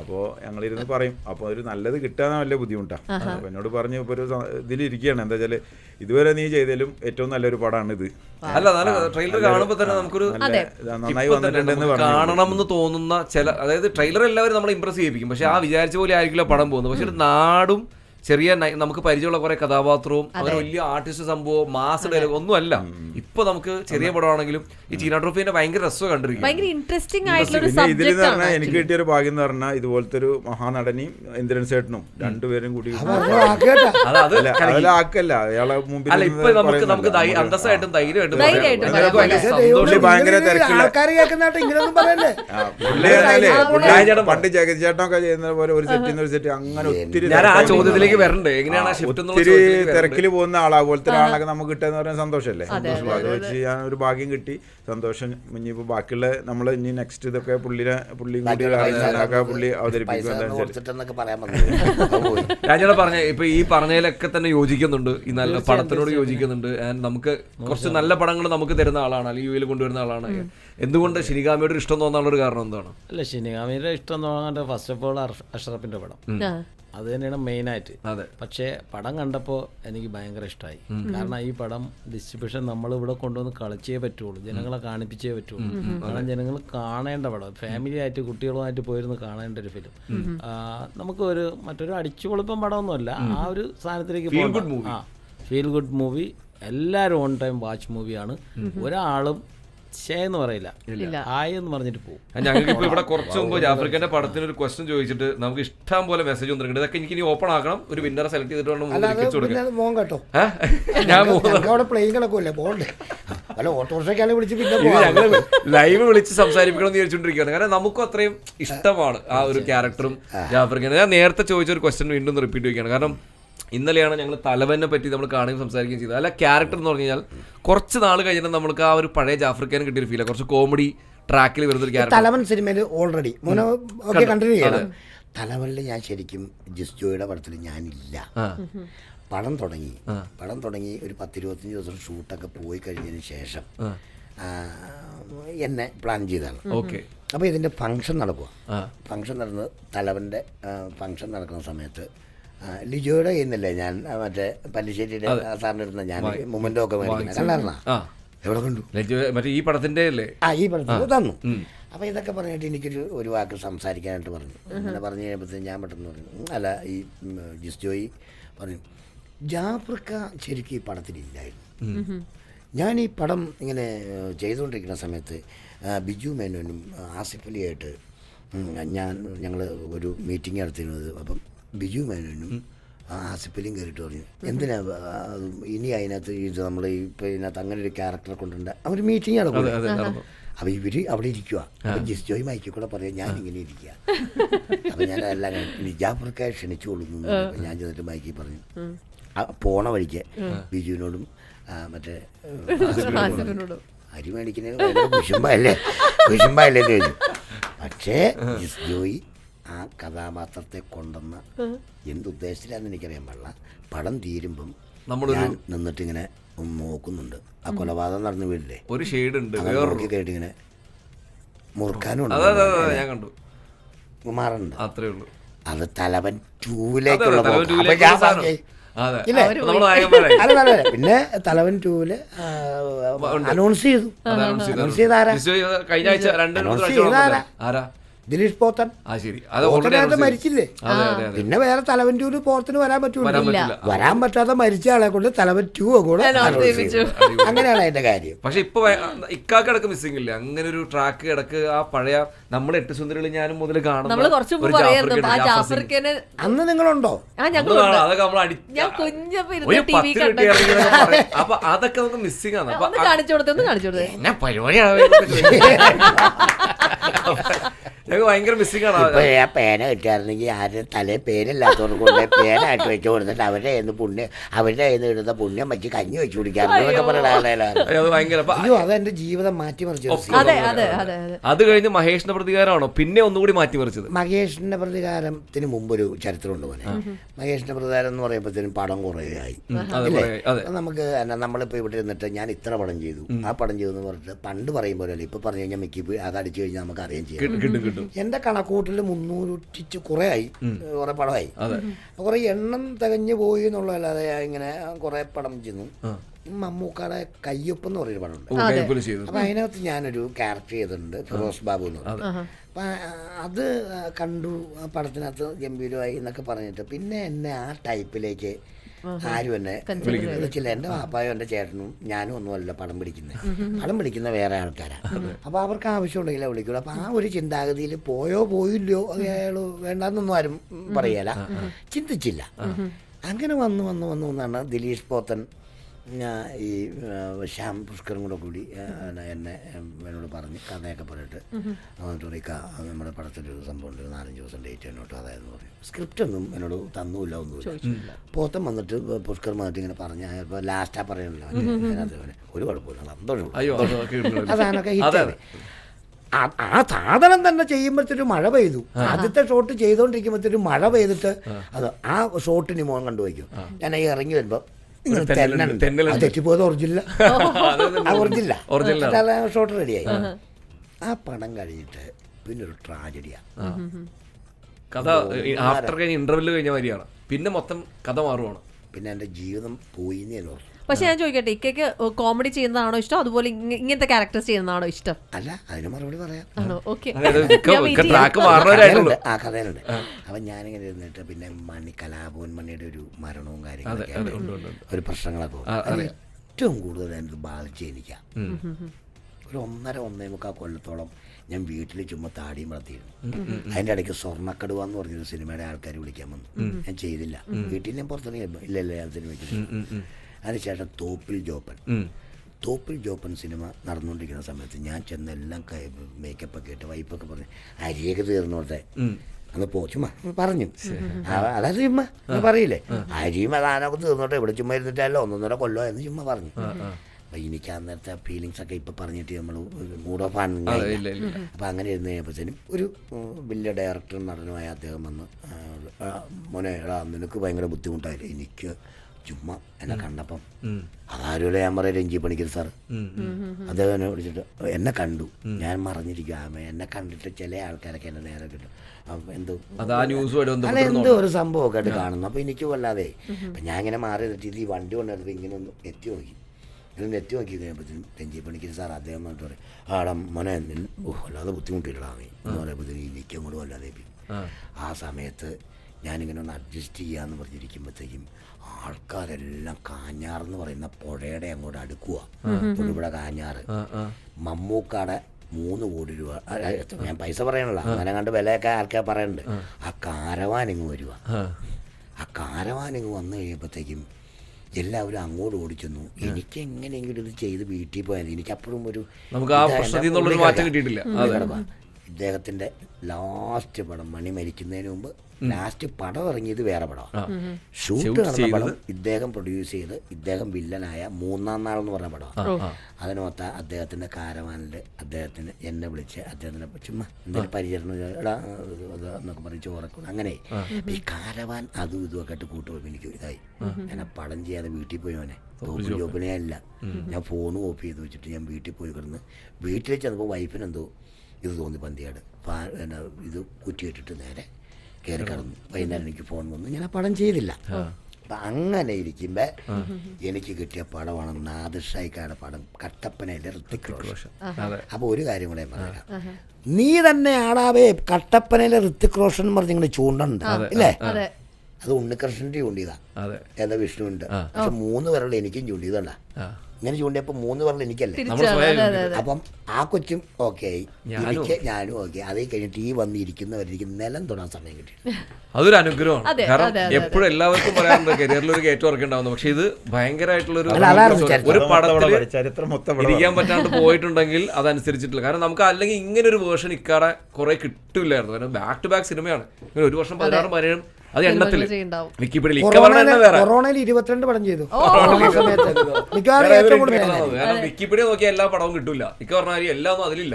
അപ്പോൾ ഞങ്ങളിരുന്ന് പറയും അപ്പോൾ ഒരു നല്ലത് കിട്ടാൻ വലിയ ബുദ്ധിമുട്ടാണ് അപ്പോൾ എന്നോട് പറഞ്ഞു ഇപ്പോൾ ഒരു ഇതിലിരിക്കുകയാണ്. എന്താ വെച്ചാൽ ഇതുവരെ നീ ചെയ്തതിലും ഏറ്റവും നല്ലൊരു പടമാണ് ഇത്. അല്ല നല്ല ട്രെയിലർ കാണുമ്പോൾ തന്നെ നമുക്കൊരു നന്നായി വന്നിട്ടുണ്ടെന്ന് കാണണമെന്ന് തോന്നുന്ന ചില അതായത് ട്രെയിലർ എല്ലാവരും നമ്മളെ ഇമ്പ്രസ് ചെയ്യിപ്പിക്കും. പക്ഷെ ആ. വിചാരിച്ച പോലെ ആയിരിക്കില്ല പടം പോകുന്നത്. പക്ഷെ ഒരു നാടും ചെറിയ നമുക്ക് പരിചയമുള്ള കുറെ കഥാപാത്രവും അങ്ങനെ വലിയ ആർട്ടിസ്റ്റ് സംഭവം മാസ് ഡയലോഗ് ഒന്നും അല്ല ഇപ്പൊ നമുക്ക് ചെറിയ പടമാണെങ്കിലും ഈ ചീന ട്രോഫിന്റെ ഭയങ്കര രസം കണ്ടിരിക്കും ഇൻട്രസ്റ്റിംഗ് ആയിട്ടുള്ള എനിക്ക് കിട്ടിയ ഒരു ഭാഗ്യം എന്ന് പറഞ്ഞാൽ ഇതുപോലത്തെ ഒരു മഹാനടനെയും ഇന്ദ്രൻ സേട്ടനും രണ്ടുപേരും കൂടി അയാളെ മുമ്പിൽ ഇപ്പൊ നമുക്ക് അന്തസ്സായിട്ടും ധൈര്യമായിട്ടും. ഭയങ്കര തിരക്കില്ല. പണ്ട് ജഗതിചേട്ടനൊക്കെ ചെയ്യുന്ന പോലെ ഒരു സെറ്റിൽ ഒരു സെറ്റ് അങ്ങനെ ഒത്തിരി ഞാൻ ആ തിരക്കാണ്. ചോദ്യത്തിലേക്ക് വരണ്ട്. എങ്ങനെയാണ് ആ ഷിഫ്റ്റ് എന്നുള്ള ഒത്തിരി തിരക്കിൽ പോകുന്ന ആളാ പോലത്തെ ഒരാളൊക്കെ നമുക്ക് കിട്ടുക എന്ന് പറയുന്നത് സന്തോഷമല്ലേ? സന്തോഷം അത് വെച്ച് ഞാൻ ഒരു ഭാഗ്യം കിട്ടി. സന്തോഷം. ഇനിയിപ്പോൾ ബാക്കിയുള്ള നമ്മൾ ഇനി നെക്സ്റ്റ് ഇതൊക്കെ പുള്ളിനെ പുള്ളിയും കൂടി പുള്ളി അവതരിപ്പിക്കും പറഞ്ഞ ഇപ്പൊ ഈ പറഞ്ഞതിലൊക്കെ തന്നെ യോജിക്കുന്നുണ്ട്. ഈ നല്ല പടത്തിനോട് യോജിക്കുന്നുണ്ട്. ആൻഡ് നമുക്ക് കുറച്ച് നല്ല പടങ്ങൾ നമുക്ക് തരുന്ന ആളാണ്. അല്ലെങ്കിൽ യുവിൽ കൊണ്ടുവരുന്ന ആളാണ്. എന്തുകൊണ്ട് ശിനികാമിയോട് ഇഷ്ടം തോന്നാനുള്ള ഒരു കാരണം എന്താണ്? അല്ല ഷിനിഗാമിയുടെ ഇഷ്ടം തോന്നാണ്ട് ഫസ്റ്റ് ഓഫ് ഓൾ അഷറഫിന്റെ പടം. അത് തന്നെയാണ് മെയിനായിട്ട് അതെ. പക്ഷേ പടം കണ്ടപ്പോൾ എനിക്ക് ഭയങ്കര ഇഷ്ടമായി കാരണം ഈ പടം ഡിസ്ട്രിബ്യൂഷൻ നമ്മൾ ഇവിടെ കൊണ്ടുവന്ന് കളിച്ചേ പറ്റുള്ളൂ. ജനങ്ങളെ കാണിപ്പിച്ചേ പറ്റുള്ളൂ. കാരണം ജനങ്ങൾ കാണേണ്ട പടം. ഫാമിലി ആയിട്ട് കുട്ടികളുമായിട്ട് പോയിരുന്ന് കാണേണ്ട ഒരു ഫിലിം നമുക്ക് ഒരു മറ്റൊരു അടിച്ചുപൊളിപ്പം പടമൊന്നുമല്ല. ആ ഒരു സാധനത്തിലേക്ക് പോകണ്ട. ആ ഫീൽ ഗുഡ് മൂവി എല്ലാവരും ഓൺ ടൈം വാച്ച് മൂവിയാണ് ഒരാളും ഷേ എന്ന് പറയില്ല. ഹായ് എന്ന് പറഞ്ഞിട്ട് പോകും ഞങ്ങൾക്ക് ഇപ്പൊ ഇവിടെ കുറച്ച് മുമ്പ് ജാഫ്രിക്കന്റെ പടത്തിന് ഒരു ക്വസ്റ്റ്യൻ ചോദിച്ചിട്ട് നമുക്ക് ഇഷ്ടം പോലെ മെസ്സേജ് വന്നിട്ടുണ്ട്. ഇതൊക്കെ എനിക്ക് ഇനി ഓപ്പൺ ആക്കണം. ഒരു വിന്നറെ സെലക്ട് ചെയ്തിട്ട് വേണം? ഞാൻ മൂന്ന് അല്ല ഓട്ടോറിക്ഷയ്ക്കാണ് വിളിച്ച് പിന്നെ ഞങ്ങൾ ലൈവ് വിളിച്ച് സംസാരിപ്പിക്കണം എന്ന് വിചാരിച്ചോണ്ടിരിക്കുകയാണ് കാരണം നമുക്കും അത്രയും ഇഷ്ടമാണ് ആ ഒരു ക്യാരക്ടറും ജാഫർഖാൻ ഞാൻ നേരത്തെ ചോദിച്ച ഒരു ക്വസ്റ്റ്യൻ വീണ്ടും റിപ്പീറ്റ് ചെയ്യുകയാണ് കാരണം ഇന്നലെയാണ് ഞങ്ങൾ തലവനെ പറ്റി നമ്മൾ കാണുകയും സംസാരിക്കുകയും ചെയ്തത്. അല്ല ക്യാരക്ടർ എന്ന് പറഞ്ഞു കഴിഞ്ഞാൽ കുറച്ച് നാൾ കഴിഞ്ഞാൽ നമുക്ക് ആ ഒരു പഴയ ജാഫർഖാൻ കിട്ടിയൊരു ഫീൽ കുറച്ച് കോമഡി ട്രാക്കിൽ വരുന്ന ഒരു ക്യാരക്ടർ തലവൻ സിനിമയിൽ ഓൾറെഡി കണ്ടിന്യൂ ചെയ്യണം. തലവനിൽ ഞാൻ ശരിക്കും ജിസ്ജോയുടെ പടത്തിൽ ഞാനില്ല. പടം തുടങ്ങി. പടം തുടങ്ങി ഒരു പത്തിരുപത്തഞ്ച് ദിവസം ഷൂട്ടൊക്കെ പോയി കഴിഞ്ഞതിന് ശേഷം എന്നെ പ്ലാൻ ചെയ്താണ് ഓക്കെ. അപ്പോൾ ഇതിന്റെ ഫംഗ്ഷൻ നടക്കുക ഫംഗ്ഷൻ നടന്ന് തലവന്റെ ഫംഗ്ഷൻ നടക്കുന്ന സമയത്ത് ലിജോയുടെ കയ്യുന്നില്ലേ ഞാൻ മറ്റേ പല്ലിശ്ശേരിയുടെ സാറിന്റെ അടുത്ത് ഞാൻ മൊമെന്റോ ഒക്കെ മേടിക്കുന്നത് കണ്ടായിരുന്നാ? എവിടെ കണ്ടു? മറ്റേ ഈ പടത്തിന്റെ അല്ലേ? ആ ഈ പടത്തിന്റെ തന്നു. അപ്പോൾ ഇതൊക്കെ പറഞ്ഞിട്ട് എനിക്കൊരു ഒരു വാക്ക് സംസാരിക്കാനായിട്ട് പറഞ്ഞു. അങ്ങനെ പറഞ്ഞു കഴിയുമ്പോഴത്തേക്കും ഞാൻ പെട്ടെന്ന് പറഞ്ഞു അല്ല ഈ ജിസ്ജോയി ജിസ് ജോയി പറഞ്ഞു ജാഫ്രിക്ക ശരിക്കും ഈ പടത്തിലില്ലായിരുന്നു ഞാൻ ഈ പടം ഇങ്ങനെ ചെയ്തുകൊണ്ടിരിക്കുന്ന സമയത്ത് ബിജു മേനോനും ആസിഫ് അലിയായിട്ട് ഞാൻ ഞങ്ങൾ ഒരു മീറ്റിംഗ് നടത്തിയിരുന്നത്. അപ്പം ബിജു മേനോനും ആ ആസിഫ് അലിയും കയറിയിട്ട് പറഞ്ഞു എന്തിനാ ഇനി അതിനകത്ത് ഇത് നമ്മൾ ഇപ്പം ഇതിനകത്ത് അങ്ങനെ ഒരു ക്യാരക്ടർ കൊണ്ടുണ്ട് അവർ മീറ്റിംഗ് നടക്കും. അപ്പൊ ഇവർ അവിടെ ഇരിക്കുക അപ്പൊ ജിസ് ജോയ് മൈക്കിൽ കൂടെ പറയാം ഞാൻ ഇങ്ങനെ ഇരിക്കുക അപ്പൊ ഞാൻ എല്ലാം ജാഫർക്കായി ക്ഷണിച്ചു കൊള്ളുന്നു ഞാൻ ചെന്നിട്ട് മൈക്കിൽ പറഞ്ഞു. പോണ വഴിക്ക് ബിജുവിനോടും മറ്റേ. അരി മേടിക്കുന്നതിന് കുശുമ്പല്ലേ കുശുമ്പല്ലേ എന്ന് ചോദിച്ചു. പക്ഷേ മിസ് ജോയി ആ കഥാപാത്രത്തെ കൊണ്ടുവന്ന എന്തുദ്ദേശത്തിലാന്ന് എനിക്കറിയാൻ പാടില്ല. പടം തീരുമ്പം ഞാൻ നിന്നിട്ട് ഇങ്ങനെ നോക്കുന്നുണ്ട്. ആ കൊലപാതകം നടന്നു വീടില്ലേ ഒരു ഷെയ്ഡ് ഉണ്ട് നോക്കി കേട്ട് മുറുക്കാനും കുമാറുണ്ട് അത്രേ ഉള്ളൂ. അത് തലവൻ അതെ, പിന്നെ തലവൻ ടൂൽ അനൗൺസ് ചെയ്തു. അനൗൺസ് ചെയ്താരാ? കഴിഞ്ഞ ആഴ്ച രണ്ട്? ആരാ? ദിലീഷ് പോത്തൻ. ആ ശരി. അത്. മരിച്ചില്ലേ? അതെ അതെ അതെ. പിന്നെ വേറെ തലവൻ ടൂൽ പോത്തിന് വരാൻ പറ്റൂല. വരാൻ പറ്റാതെ മരിച്ച ആളെ കൊണ്ട് തലവൻ ടൂ കൂടെ. അങ്ങനെയാണ് അതിന്റെ കാര്യം. പക്ഷെ ഇപ്പൊ ഇക്കാക്ക് ഇടയ്ക്ക് മിസ്സിംഗ് ഇല്ല? അങ്ങനെ ഒരു ട്രാക്ക് ഇടയ്ക്ക് ആ പഴയ നമ്മൾ എട്ട് സുന്ദരികൾ ഞാനും മുതൽ കാണുന്നു അന്ന് നിങ്ങളുണ്ടോ. അപ്പൊ അതൊക്കെ നമുക്ക് മിസ്സിംഗ് ആണ്. കാണിച്ചു കൊടുത്തേ കാണിച്ചു കൊടുത്തേ. പരിപാടിയാണ് ഞങ്ങൾക്ക് ഭയങ്കര മിസ്സിംഗ് ആണ്. ഇപ്പൊ ആ- പേന കിട്ടിയായിരുന്നെങ്കിൽ ആരും തലേ പേനില്ലാത്തവർക്ക് കൊണ്ട് പേനായിട്ട് വെച്ച് കൊടുത്തിട്ട് അവരുടെ കയ്യിൽ നിന്ന് പുണ്യം അവരുടെ കയ്യിൽ നിന്ന് ഇടുന്ന പുണ്യം വെച്ച് കഞ്ഞി വെച്ച് കുടിക്കാറുണ്ട് അയ്യോ, അത് ഭയങ്കര. അപ്പൊ അയ്യോ അതെന്റെ ജീവിതം മാറ്റിമറിച്ചു അതെ അതെ അതെ. അതെ അത്. കഴിഞ്ഞ് മഹേഷിന്റെ പ്രതികാരമാണോ? പിന്നെ ഒന്നുകൂടി മാറ്റിമറിച്ചത്. മഹേഷിന്റെ പ്രതികാരത്തിന് മുമ്പൊരു ചരിത്രമുണ്ട് പോലെ മഹേഷിന്റെ പ്രതികാരം എന്ന് പറയുമ്പോഴത്തേനും പടം കുറയായി അതെ ഇല്ലേ? കുറേ- അതെ. അപ്പൊ നമുക്ക് എന്നാ നമ്മളിപ്പോ ഇവിടെ ഇരുന്നിട്ട് ഞാൻ ഇത്ര പടം ചെയ്തു. ആ പടം ചെയ്തു എന്ന് പറഞ്ഞിട്ട് പണ്ട് പറയുമ്പോഴല്ലേ പോലെ ഇപ്പൊ പറഞ്ഞു കഴിഞ്ഞാൽ മിക്കി അത് അടിച്ചു കഴിഞ്ഞാൽ നമുക്ക് അറിയാൻ ചെയ്യാം. കിട്ടും കിട്ടും കിട്ടും. എന്റെ കണക്കൂട്ടിൽ മുന്നൂറ്റി കുറെ ആയി. കുറെ പടമായി കുറെ എണ്ണം തികഞ്ഞു പോയി എന്നുള്ളതല്ലാതെ ഇങ്ങനെ കുറെ പടം ചെയ്യുന്നു. മമ്മൂക്കാടെ കയ്യൊപ്പം എന്ന് പറയുന്ന പടമുണ്ട്. ചെയ്തു അപ്പൊ അതിനകത്ത് ഞാനൊരു ക്യാരക്ടർ ചെയ്തിട്ടുണ്ട് ഫിറോസ് ബാബു എന്ന് പറഞ്ഞു അപ്പൊ അത് കണ്ടു ആ പടത്തിനകത്ത് ഗംഭീരമായി എന്നൊക്കെ പറഞ്ഞിട്ട് പിന്നെ എന്നെ ആ ടൈപ്പിലേക്ക് ആരും എന്നെ? വിളിച്ചില്ല എന്റെ പാപ്പായും എന്റെ ചേട്ടനും ഞാനും ഒന്നുമല്ല പടം പിടിക്കുന്നത്. പടം പിടിക്കുന്ന വേറെ ആൾക്കാരാണ് അപ്പോൾ അവർക്ക് ആവശ്യമുണ്ടെങ്കിലേ വിളിക്കൂ അപ്പോൾ ആ ഒരു ചിന്താഗതിയിൽ പോയോ പോയില്ലയോ അയാൾ വേണ്ടെന്നൊന്നും ആരും പറയല. ചിന്തിച്ചില്ല. അങ്ങനെ വന്ന് വന്ന് വന്നു വന്നാണ് ദിലീഷ് പോത്തൻ ഈ ആ, ശ്യാം പുഷ്കറും കൂടെ കൂടി എന്നെ- എന്നെ എന്നോട് പറഞ്ഞ് കഥയൊക്കെ പറഞ്ഞിട്ട്. എന്നിട്ട് പറയും, നമ്മുടെ നമ്മുടെ ഒരു സംഭവം ഉണ്ട്. നാലഞ്ച് ദിവസം ഡേറ്റ് എന്നോട്ട് അതായെന്ന് പറയും സ്ക്രിപ്റ്റ് ഒന്നും എന്നോട് തന്നുമില്ല ഒന്നുമില്ല പോത്തം വന്നിട്ട് പുഷ്കർ വന്നിട്ട് ഇങ്ങനെ പറഞ്ഞ ഇപ്പോൾ ലാസ്റ്റാ പറയണല്ലോ അതിനകത്ത് ഒരു കുഴപ്പമില്ല സന്തോഷം. അതാണൊക്കെ ഹിറ്റാണ് ആ ആ സാധനം തന്നെ ചെയ്യുമ്പോഴത്തൊരു മഴ പെയ്തു. ആദ്യത്തെ ഷോട്ട് ചെയ്തോണ്ടിരിക്കുമ്പോഴത്തൊരു മഴ പെയ്തിട്ട് അത് ആ ഷോട്ടിന് മോൻ കണ്ടുപോയിക്കും ഞാൻ ഈ ഇറങ്ങി വരുമ്പോ തെറ്റിപ്പോയത്. ഷോട്ട് റെഡിയായി. ആ. പടം കഴിഞ്ഞിട്ട് പിന്നെ ഒരു ട്രാജഡിയാ കഥ ആഫ്റ്റർ കഴിഞ്ഞ കഴിഞ്ഞ പിന്നെ മൊത്തം കഥ മാറുവാണ്. പിന്നെ എന്റെ ജീവിതം പോയി എന്നേ ഓർത്തു പക്ഷെ ഞാൻ ചോദിക്കട്ടെ ഇക്കയ്ക്ക് കോമഡി ചെയ്യുന്നതാണോ ഇഷ്ടം? അതുപോലെ ഇങ്ങ- ഇങ്ങനത്തെ ക്യാരക്ടേഴ്സ് ചെയ്യുന്നതാണോ ഇഷ്ടം? അല്ല അതിന് മറുപടി പറയാം. ആണോ? ഓക്കെ. ആ കഥയിലുണ്ട് അപ്പം ഞാനിങ്ങനെ ഇരുന്നിട്ട് പിന്നെ മണി കലാഭവൻ മണിയുടെ ഒരു മരണവും കാര്യങ്ങളൊക്കെ ആയിട്ട് ഒരു പ്രശ്നങ്ങളൊക്കെ ഏറ്റവും കൂടുതൽ എനിക്ക് ബാധിച്ച എനിക്കാ. ഒരു ഒന്നര ഒന്നേ മുക്കാൽ കൊല്ലത്തോളം ഞാൻ വീട്ടിൽ ചുമ്മാ താടിയും വളർത്തിയിരുന്നു. അതിന്റെ ഇടയ്ക്ക് സ്വർണക്കടുവ എന്ന് പറഞ്ഞൊരു സിനിമയുടെ ആൾക്കാർ വിളിക്കാൻ വന്നു. ഞാൻ ചെയ്തില്ല. വീട്ടിൽ ഞാൻ പുറത്തുനിന്ന് ഇല്ല ഇല്ല ഞാൻ സിനിമയ്ക്ക് അതിനുശേഷം തോപ്പിൽ ജോപ്പൻ. തോപ്പിൽ ജോപ്പൻ സിനിമ നടന്നുകൊണ്ടിരിക്കുന്ന സമയത്ത് ഞാൻ ചെന്ന് എല്ലാം മേക്കപ്പ് ഒക്കെ ഇട്ട് വൈപ്പൊക്കെ പറഞ്ഞ് അരിയൊക്കെ തീർന്നോട്ടെ അന്ന് പോ ചുമ്മാ പറഞ്ഞു. അതായത് ചുമ്മാ പറയില്ലേ? അരിയും അതാനൊക്കെ തീർന്നോട്ടെ ഇവിടെ ചുമ്മാ ഇരുന്നിട്ടല്ലോ ഒന്നൊന്നര കൊല്ലോ എന്ന് ചുമ്മാ പറഞ്ഞു. അപ്പൊ എനിക്ക് അന്നേരത്തെ ഫീലിങ്സ് ഒക്കെ ഇപ്പൊ പറഞ്ഞിട്ട് നമ്മൾ മൂഡ് ഓഫ് ആണ്. അപ്പൊ അങ്ങനെ ഇരുന്ന് കഴിഞ്ഞപ്പോഴത്തേനും ഒരു വലിയ ഡയറക്ടറും നടനുമായ അദ്ദേഹം വന്ന് മോനെ എടാ നിനക്ക് ഭയങ്കര ബുദ്ധിമുട്ടായില്ലേ? എനിക്ക് ചുമ്മാ എന്നെ കണ്ടപ്പം. അതാരുമല്ല ഞാൻ പറയാം രഞ്ജി പണിക്കർ സാർ അദ്ദേഹം എന്നെ വിളിച്ചിട്ട് എന്നെ കണ്ടു. ഞാൻ മറിഞ്ഞിരിക്കും ആമ എന്നെ കണ്ടിട്ട് ചില ആൾക്കാരൊക്കെ എന്നെ നേരെ കിട്ടും അപ്പം എന്തോ അല്ല എന്തോ ഒരു സംഭവമൊക്കെ ആയിട്ട് കാണുന്നു. അപ്പോൾ എനിക്ക് വല്ലാതെ അപ്പം ഞാൻ ഇങ്ങനെ മാറി നിന്നിട്ട് ഈ വണ്ടി കൊണ്ടെടുത്ത് ഇങ്ങനെ ഒന്ന് എത്തി നോക്കി. ഇങ്ങനെ എത്തി നോക്കി കഴിയുമ്പോഴത്തേനും രഞ്ജി പണിക്കർ സാർ അദ്ദേഹം പറഞ്ഞിട്ട് പറയും ആടാ മോനെ ഓ വല്ലാതെ ബുദ്ധിമുട്ടില്ലടാ നീ. എന്ന് പറയുമ്പോഴത്തേനും എനിക്കും കൂടെ വല്ലാതെ ആ. സമയത്ത് ഞാനിങ്ങനെ ഒന്ന് അഡ്ജസ്റ്റ് ചെയ്യാന്ന് പറഞ്ഞിരിക്കുമ്പോഴത്തേക്കും ആൾക്കാരെല്ലാം കാഞ്ഞാറെന്ന് പറയുന്ന പുഴയുടെ അങ്ങോട്ട് അടുക്കുക തൊടുപുഴ കാഞ്ഞാറ്. മമ്മൂക്കാടെ മൂന്ന് കോടി രൂപ. ഞാൻ പൈസ പറയണല്ലോ. അങ്ങനെ കണ്ട് വിലയൊക്കെ ആർക്കാ പറയണ്ട്. ആ. കാരവാൻ ഇങ്ങ് വരുക ആ. കാരവാൻ ഇങ്ങ് വന്നു കഴിയുമ്പോഴത്തേക്കും എല്ലാവരും അങ്ങോട്ട് ഓടിച്ചെന്നു. എനിക്ക് എങ്ങനെയെങ്കിലും ഇത് ചെയ്ത് വീട്ടിൽ പോയാൽ എനിക്ക് അപ്പോഴും ഒരു നമുക്ക് ആ ഇതാ, പ്രശ്നത്തിൽ എന്നെ മാറ്റം കിട്ടിയിട്ടില്ല. ഇദ്ദേഹത്തിന്റെ ലാസ്റ്റ് പടം മണി മരിക്കുന്നതിന് മുമ്പ് ലാസ്റ്റ് പടം ഇറങ്ങിയത് വേറെ പടമാണ്. ഷൂട്ട് നടന്ന പടം ഇദ്ദേഹം പ്രൊഡ്യൂസ് ചെയ്ത് ഇദ്ദേഹം വില്ലനായ മൂന്നാം നാൾ എന്ന് പറഞ്ഞ പടമാണ്. അതിനകത്ത് അദ്ദേഹത്തിന്റെ കാരവാനിൽ അദ്ദേഹത്തിന് എന്നെ വിളിച്ച് അദ്ദേഹത്തിനെ ചുമ്മാ എന്തെങ്കിലും പരിചരണം എടാ എന്നൊക്കെ പറഞ്ഞ് ചോറക്കും അങ്ങനെ. ഈ കാരവാൻ അതും ഇതും ഒക്കെ ആയിട്ട് കൂട്ടുപോയി. എനിക്ക് ഇതായി. ഞാൻ ആ പടം ചെയ്യാതെ വീട്ടിൽ പോയി അവനെ. ജോബിനെ അല്ല ഞാൻ ഫോൺ ഓഫ് ചെയ്ത് വെച്ചിട്ട് ഞാൻ വീട്ടിൽ പോയി കിടന്ന് വീട്ടിൽ ചെന്നപ്പോൾ വൈഫിനെന്തോ ഇത് തോന്നി പന്തിയാട്. പിന്നെ ഇത് കുറ്റിയിട്ടിട്ട് നേരെ കയറി കടന്നു. വൈകുന്നേരം എനിക്ക് ഫോൺ വന്നു. ഞാൻ ആ പടം ചെയ്തില്ല. അപ്പം അങ്ങനെ ഇരിക്കുമ്പോൾ എനിക്ക് കിട്ടിയ പടമാണ് നാദിഷായിക്കാരുടെ പടം കട്ടപ്പനയിലെ ഋത്തിക് റോഷൻ. അപ്പോൾ ഒരു കാര്യം കൂടെ പറയാം. നീ തന്നെ ആടാവേ കട്ടപ്പനയിലെ ഋത്തിക് റോഷൻ എന്ന് പറഞ്ഞ് ഇങ്ങനെ ചൂണ്ടുണ്ട്. ഇല്ലേ? അതെ. അത് ഉണ്ണികൃഷ്ണന്റെ ചൂണ്ടിയതാ അതെ. ഏതാ വിഷ്ണുവിന്റെ പക്ഷെ മൂന്ന് പേരുള്ള എനിക്കും ചൂണ്ടിയതല്ല ഇങ്ങനെ ചൂണ്ടിയപ്പോൾ മൂന്ന് പറഞ്ഞു എനിക്കല്ലേ? അപ്പം ആ കൊച്ചും ഓക്കെ. ഞാനും എനിക്ക് ഞാനും ഓക്കെ. അത് കഴിഞ്ഞിട്ട് ഈ വന്നിരിക്കുന്നവരിക്കും നിലം തൊടാൻ സമയം കിട്ടി. അതൊരു അനുഗ്രഹമാണ്. കാരണം എപ്പോഴും എല്ലാവർക്കും പറയാറുണ്ട് കരിയറിൽ ഒരു ഗേറ്റ് വർക്ക് ഉണ്ടാവുന്നു പക്ഷെ ഇത് ഭയങ്കരമായിട്ടുള്ള ഒരു പടത്തിൽ ഇരിക്കാൻ പറ്റാണ്ട് പോയിട്ടുണ്ടെങ്കിൽ അതനുസരിച്ചിട്ടില്ല. കാരണം നമുക്ക് അല്ലെങ്കിൽ ഇങ്ങനെ ഒരു വേർഷൻ ഇക്കാടെ കുറെ കിട്ടില്ലായിരുന്നു. കാരണം ബാക്ക് ടു ബാക്ക് സിനിമയാണ് ഒരു വർഷം പതിനാറും പതിനേഴും അത് കൊറോണയിൽ ഇരുപത്തിരണ്ട് പടം ചെയ്തു. വിക്കിപീഡിയ എല്ലാ പടവും കിട്ടില്ല ഇക്ക പറഞ്ഞ അതിലില്ല.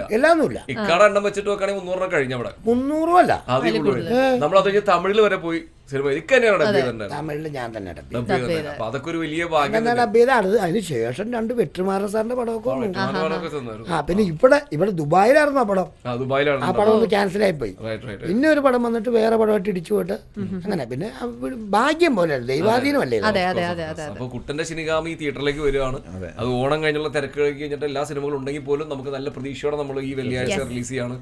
ഇക്കാടെ എണ്ണം വെച്ചിട്ട് നോക്കുകയാണെങ്കിൽ മുന്നൂറെണ്ണം കഴിഞ്ഞ അവിടെ മുന്നൂറും അല്ല. നമ്മൾ അത് തമിഴിൽ വരെ പോയി. സിനിമ ഇക്ക തന്നെയാണ് ഡബ് ചെയ്തിട്ടുണ്ടായിരുന്നത് തമിഴിൽ ഞാൻ തന്നെ ഡബ് ഡബ് ചെയ്തിട്ടുണ്ടായിരുന്നത് അപ്പൊ അതൊക്കെ ഒരു വലിയ ഭാഗ്യം എന്നാ ഡബ് ചെയ്താണ് അതിന് ശേഷം രണ്ട് വെട്ടിമാറ സാറിന്റെ പടമൊക്കെ. ആ പിന്നെ ഇവിടെ ഇവിടെ ദുബായിലായിരുന്നു ആ പടം. ആ ദുബായിലാണ് ആ പടം ഒന്ന് ക്യാൻസൽ ആയി പോയി. റൈറ്റ് റൈറ്റ് പിന്നെ ഒരു പടം വന്നിട്ട് വേറെ പടമായിട്ട് ഇടിച്ചു പോയിട്ട് അങ്ങനെ. പിന്നെ ഭാഗ്യം പോലെ ദൈവാധീനമല്ലേ ഇത്? അതെ അതെ അതെ അതെ അപ്പൊ കുട്ടന്റെ ശിനിഗാമി തിയേറ്ററിലേക്ക് വരികയാണ് അത്. ഓണം കഴിഞ്ഞുള്ള തിരക്ക് കഴിഞ്ഞിട്ട് എല്ലാ സിനിമകളും ഉണ്ടെങ്കിൽ പോലും നമുക്ക് നല്ല പ്രതീക്ഷയോടെ നമ്മൾ ഈ വെള്ളിയാഴ്ച റിലീസ് ചെയ്യാണ്.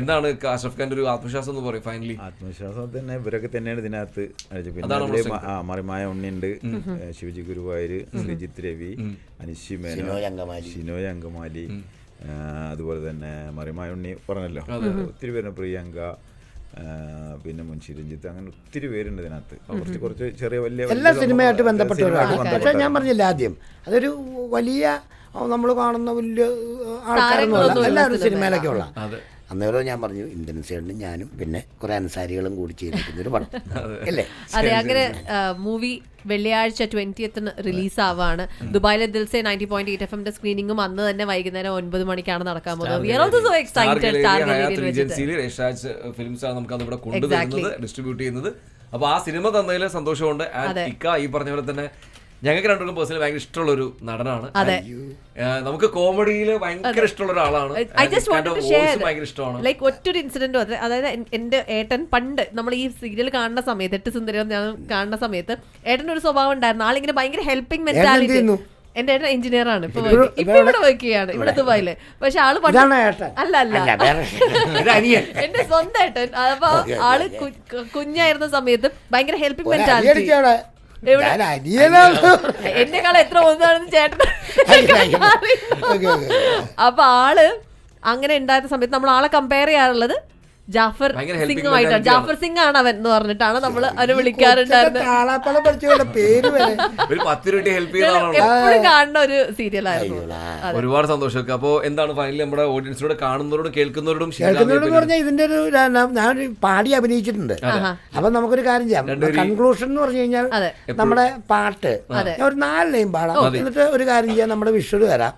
എന്താണ് അഷ്റഫ് ഖാന്റെ ഒരു ആത്മവിശ്വാസം എന്ന് പറയും ഫൈനലി ആത്മവിശ്വാസം തന്നെ ഇവരൊക്കെ തന്നെയാണ് ഇതിനകത്ത് അടിച്ചത്. പിന്നെ ആ മറിമായ ഉണ്ണിയുണ്ട്. ശിവജി ഗുരുവായൂർ ശ്രീജിത്ത് രവി അനിശി മേനോൻ ഷിനോയ് അങ്കമാലി. അതുപോലെ തന്നെ മറിമായ ഉണ്ണി പറഞ്ഞല്ലോ. ഒത്തിരി പേരുണ്ട്. പ്രിയങ്ക പിന്നെ മുൻഷി രഞ്ജിത്ത് അങ്ങനെ ഒത്തിരി പേരുണ്ട് ഇതിനകത്ത്. കുറച്ച് കുറച്ച് ചെറിയ വലിയ എല്ലാ സിനിമയായിട്ട് ബന്ധപ്പെട്ട ഞാൻ പറഞ്ഞില്ല ആദ്യം. അതൊരു വലിയ നമ്മൾ കാണുന്ന വലിയ ആൾക്കാരൊന്നും എല്ലാവരും സിനിമയിലൊക്കെ. ഉള്ള. അതെ. അന്നേരം ഞാൻ പറഞ്ഞു ഇന്ത്യൻ സൈഡിലും ഞാനും പിന്നെ കുറെ അൻസാരികളും കൂടി ചെയ്തിരിക്കുന്ന ഒരു പടം അല്ലേ? അതെ അങ്ങനെ മൂവി വെള്ളിയാഴ്ച ട്വന്റിയത്തിന് റിലീസ് ആവാണ്. ദുബായിലെ Dilse ninety point eight F എമ്മിന്റെ സ്ക്രീനിങ്ങും അന്ന് തന്നെ വൈകുന്നേരം ഒൻപത് മണിക്കാണ് നടക്കാൻ പോകുന്നത്. രേഷാജ് ഫിലിംസ് ആണ് നമുക്ക് കൊണ്ടുവരുന്നത് ഡിസ്ട്രിബ്യൂട്ട് ചെയ്യുന്നത്. അപ്പൊ ആ സിനിമ തന്നതിൽ സന്തോഷമുണ്ട്. ഈ പറഞ്ഞ പോലെ തന്നെ ഞങ്ങൾക്ക് രണ്ടുപേർക്കും പേഴ്സണലി ഭയങ്കര ഇഷ്ടമുള്ള ഒരു നടനാണ്. അതെ. നമുക്ക് കോമഡിയിൽ ഭയങ്കര ഇഷ്ടമുള്ള ഒരാളാണ്. I just want to share ഭയങ്കര ഇഷ്ടമാണ്. ലൈക്ക് ഒറ്റൊരു ഇൻസിഡന്റ് അത് അതായത് എന്റെ ഏട്ടൻ പണ്ട് നമ്മൾ ഈ സീരിയൽ കാണുന്ന സമയത്ത് എട്ട് സുന്ദരം ഞാൻ കാണുന്ന സമയത്ത് ഏട്ടൻ ഒരു സ്വഭാവം ഉണ്ടായിരുന്നു. ആളിങ്ങനെ ഭയങ്കര ഹെൽപ്പിംഗ് മെന്റാലിറ്റി എന്റെ ഏട്ടൻ എഞ്ചിനീയർ ആണ്. ഇപ്പൊ ഇവിടെ- ഇപ്പൊ ഇവിടെ വർക്ക് ചെയ്യാണ്. ഇവിടെ. ദുബായിൽ പക്ഷെ ആൾ പണ്ട് ഇതാണ് ഏട്ടൻ. അല്ല അല്ല. എന്റെ സ്വന്തം ഏട്ടൻ. അപ്പൊ ആൾ കുഞ്ഞായിരുന്ന സമയത്ത് ഭയങ്കര ഹെൽപ്പിംഗ് മെന്റാലിറ്റി എന്നെക്കാൾ എത്ര ഒന്നാണെന്ന് ചേട്ടൻ. അപ്പൊ ആൾ അങ്ങനെ ഉണ്ടായ സമയത്ത് നമ്മൾ ആളെ കമ്പയർ ചെയ്യാറുള്ളത് ജാഫർ സിംഗ് ആയിട്ടാണ് ജാഫർ സിംഗ് ആണ്. അവൻ എന്ന് പറഞ്ഞിട്ടാണ് നമ്മൾ അവനെ വിളിക്കാറുണ്ടായിരുന്നത്. ഒരു കാണുന്ന ഒരു സീരിയലായിരുന്നു. ഒരുപാട് സന്തോഷമൊക്കെ. അപ്പോ എന്താണ് ഫൈനലി നമ്മുടെ ഓഡിയൻസിനോട് കാണുന്നവരോടും കേൾക്കുന്നവരോടും കേൾക്കുന്നവരെന്ന് പറഞ്ഞാൽ ഇതിന്റെ ഒരു ഞാൻ ഞാനൊരു പാടി അഭിനയിച്ചിട്ടുണ്ട്. അപ്പൊ നമുക്കൊരു കാര്യം ചെയ്യാം. കൺക്ലൂഷൻ എന്ന് പറഞ്ഞു കഴിഞ്ഞാൽ നമ്മുടെ പാട്ട്. ഞാൻ ഒരു നാല് ലൈൻ പാടാം. എന്നിട്ട് ഒരു കാര്യം ചെയ്യാം. നമ്മുടെ വിഷ്വൽ വരാം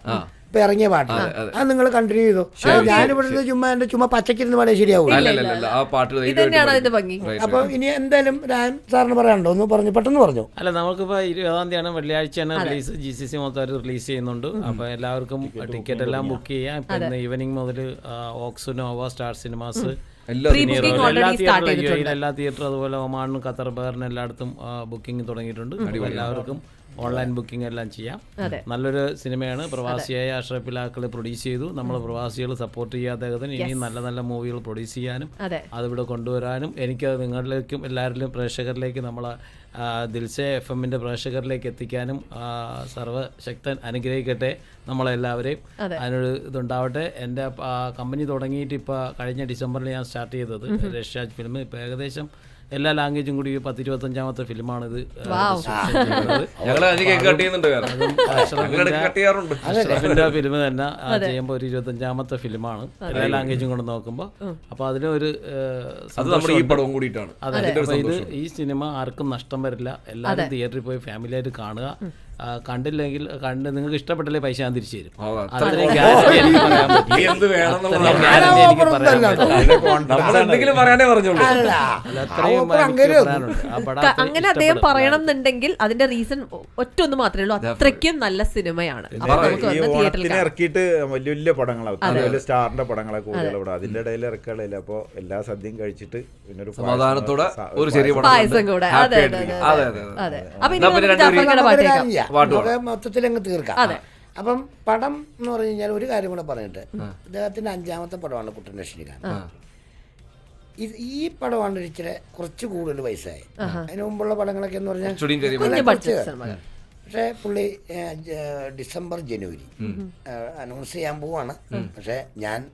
ഇപ്പൊ ഇറങ്ങിയ പാട്ട് അത് നിങ്ങൾ കണ്ടിന്യൂ ചെയ്തോ. ഞാനിവിടെ ചുമ്മാ എന്റെ ചുമ്മാ പച്ചക്കിരുന്ന് പാടിയാൽ ശരിയാവൂല അല്ല അല്ല അല്ല ആ പാട്ട് ഇത് തന്നെയാണ് അതിന്റെ ഭംഗി. അപ്പൊ ഇനി എന്തായാലും രാൻ സാറിന് പറയാനുണ്ടോ? ഒന്ന് പറഞ്ഞു പെട്ടെന്ന് പറഞ്ഞു. അല്ല നമുക്കിപ്പോ ഇരുപതാം തീയതിയാണ് വെള്ളിയാഴ്ചയാണ് റിലീസ്. ജി സി സി മൊത്തം റിലീസ് ചെയ്യുന്നുണ്ട്. അപ്പൊ എല്ലാവർക്കും ടിക്കറ്റ് എല്ലാം ബുക്ക് ചെയ്യാം. ഇപ്പൊ ഇന്ന് ഈവനിങ് മുതൽ ഓക്സ് നോവ സ്റ്റാർ സിനിമാസ് എല്ലാ തിയേറ്ററും അതുപോലെ ഒമാനും ഖത്തർ ബഹറിനും എല്ലായിടത്തും ബുക്കിംഗ് തുടങ്ങിയിട്ടുണ്ട്. എല്ലാവർക്കും ഓൺലൈൻ ബുക്കിംഗ് എല്ലാം ചെയ്യാം. നല്ലൊരു സിനിമയാണ്. പ്രവാസിയായ അഷ്റഫ് ഇലാക്കളെ പ്രൊഡ്യൂസ് ചെയ്തു. നമ്മൾ പ്രവാസികൾ സപ്പോർട്ട് ചെയ്യാത്ത അദ്ദേഹത്തിന്. ഇനിയും നല്ല നല്ല മൂവികൾ പ്രൊഡ്യൂസ് ചെയ്യാനും അതെ. അതിവിടെ കൊണ്ടുവരാനും. എനിക്ക് നിങ്ങളിലേക്കും എല്ലാവരിലും പ്രേക്ഷകരിലേക്ക് നമ്മൾ ദിൽസെ എഫ് എമ്മിന്റെ പ്രേക്ഷകരിലേക്ക് എത്തിക്കാനും സർവശക്തൻ അനുഗ്രഹിക്കട്ടെ നമ്മളെല്ലാവരെയും. അതെ. അതിനൊരു ഇതുണ്ടാവട്ടെ. എന്റെ കമ്പനി തുടങ്ങിയിട്ട് ഇപ്പോൾ കഴിഞ്ഞ ഡിസംബറിൽ ഞാൻ സ്റ്റാർട്ട് ചെയ്തത് റഷ്യാജ് ഫിലിം ഇപ്പോൾ ഏകദേശം എല്ലാ ലാംഗ്വേജും കൂടി പത്ത് ഇരുപത്തഞ്ചാമത്തെ ഫിലിമാണിത് അഷ്റഫിന്റെ ഫിലിം തന്നെ ചെയ്യുമ്പോ ചെയ്യുമ്പോൾ ഒരു ഇരുപത്തഞ്ചാമത്തെ ഫിലിമാണ്. എല്ലാ ലാംഗ്വേജും കൊണ്ട് നോക്കുമ്പോൾ അപ്പോൾ അതിനൊരു ഒരു അത് നമ്മുടെ ഈ പടവും കൂടിയിട്ടാണ്. അതെ ഇത് ഈ സിനിമ ആർക്കും നഷ്ടം വരില്ല. എല്ലാവരും തിയേറ്ററിൽ പോയി ഫാമിലിയായിട്ട് കാണുക. കണ്ടില്ലെങ്കിൽ കണ്ട് നിങ്ങൾക്ക് ഇഷ്ടപ്പെട്ടില്ലേ പൈസ ഞാൻ തിരിച്ചു തരും. അത്രയും guarantee എനിക്ക് പറയാൻ പറ്റും. അത്രയും എനിക്ക് പറ്റും. അത്രയും എനിക്ക് അങ്ങനെ പറയാനുണ്ട്. ആ പടം അത്രയും അങ്ങനെ അദ്ദേഹം. പറയണം എന്നുണ്ടെങ്കിൽ അതിന്റെ റീസൺ ഒറ്റ ഒന്ന് മാത്രമേ ഉള്ളൂ. അത്രയ്ക്കും നല്ല സിനിമയാണ്. അപ്പൊ നമുക്ക് ഈ വന്ന് തിയേറ്ററിൽ ഓണത്തിന് കാണാം. ഇറക്കിയിട്ട് വലിയ വലിയ പടങ്ങളാണ് വലിയ വലിയ സ്റ്റാറിന്റെ പടങ്ങളൊക്കെ കൂടുതൽ ഇവിടെ. അതിന്റെ ഇടയിൽ ഇറക്കാളില്ല. അപ്പൊ എല്ലാ സദ്യയും കഴിച്ചിട്ട് പിന്നെ ഒരു പായസം- സമാധാനത്തോടെ സ- ഒരു ചെറിയ പടം പായസം കൂടെ. Happy അതെ അതെ അതെ അതെ അതെ അതെ. അതെ. അപ്പൊ ഇനി എന്നാ പിന്നെ നമുക്ക് രണ്ടുപേരും ജാഫർ നമുക്കൊരു പാട്ടേക്കാം കാര്യം ചെയ്യാം. പാട്ട് നമുക്ക് മൊത്തത്തിൽ അങ്ങ് തീർക്കാം. അപ്പം പടം എന്ന് പറഞ്ഞു കഴിഞ്ഞാൽ ഒരു കാര്യം കൂടെ പറഞ്ഞിട്ട് അദ്ദേഹത്തിന്റെ അഞ്ചാമത്തെ പടമാണ് കുട്ടൻ ഇത് ഈ പടമാണ് ഇച്ചിരി കുറച്ച് കൂടുതൽ പൈസയായി. അതിന് മുമ്പുള്ള പടങ്ങളൊക്കെ എന്ന് പറഞ്ഞാൽ പക്ഷേ പുള്ളി ഡിസംബർ ജനുവരി. അനൗൺസ് ചെയ്യാൻ പോവാണ്. പക്ഷേ ഞാൻ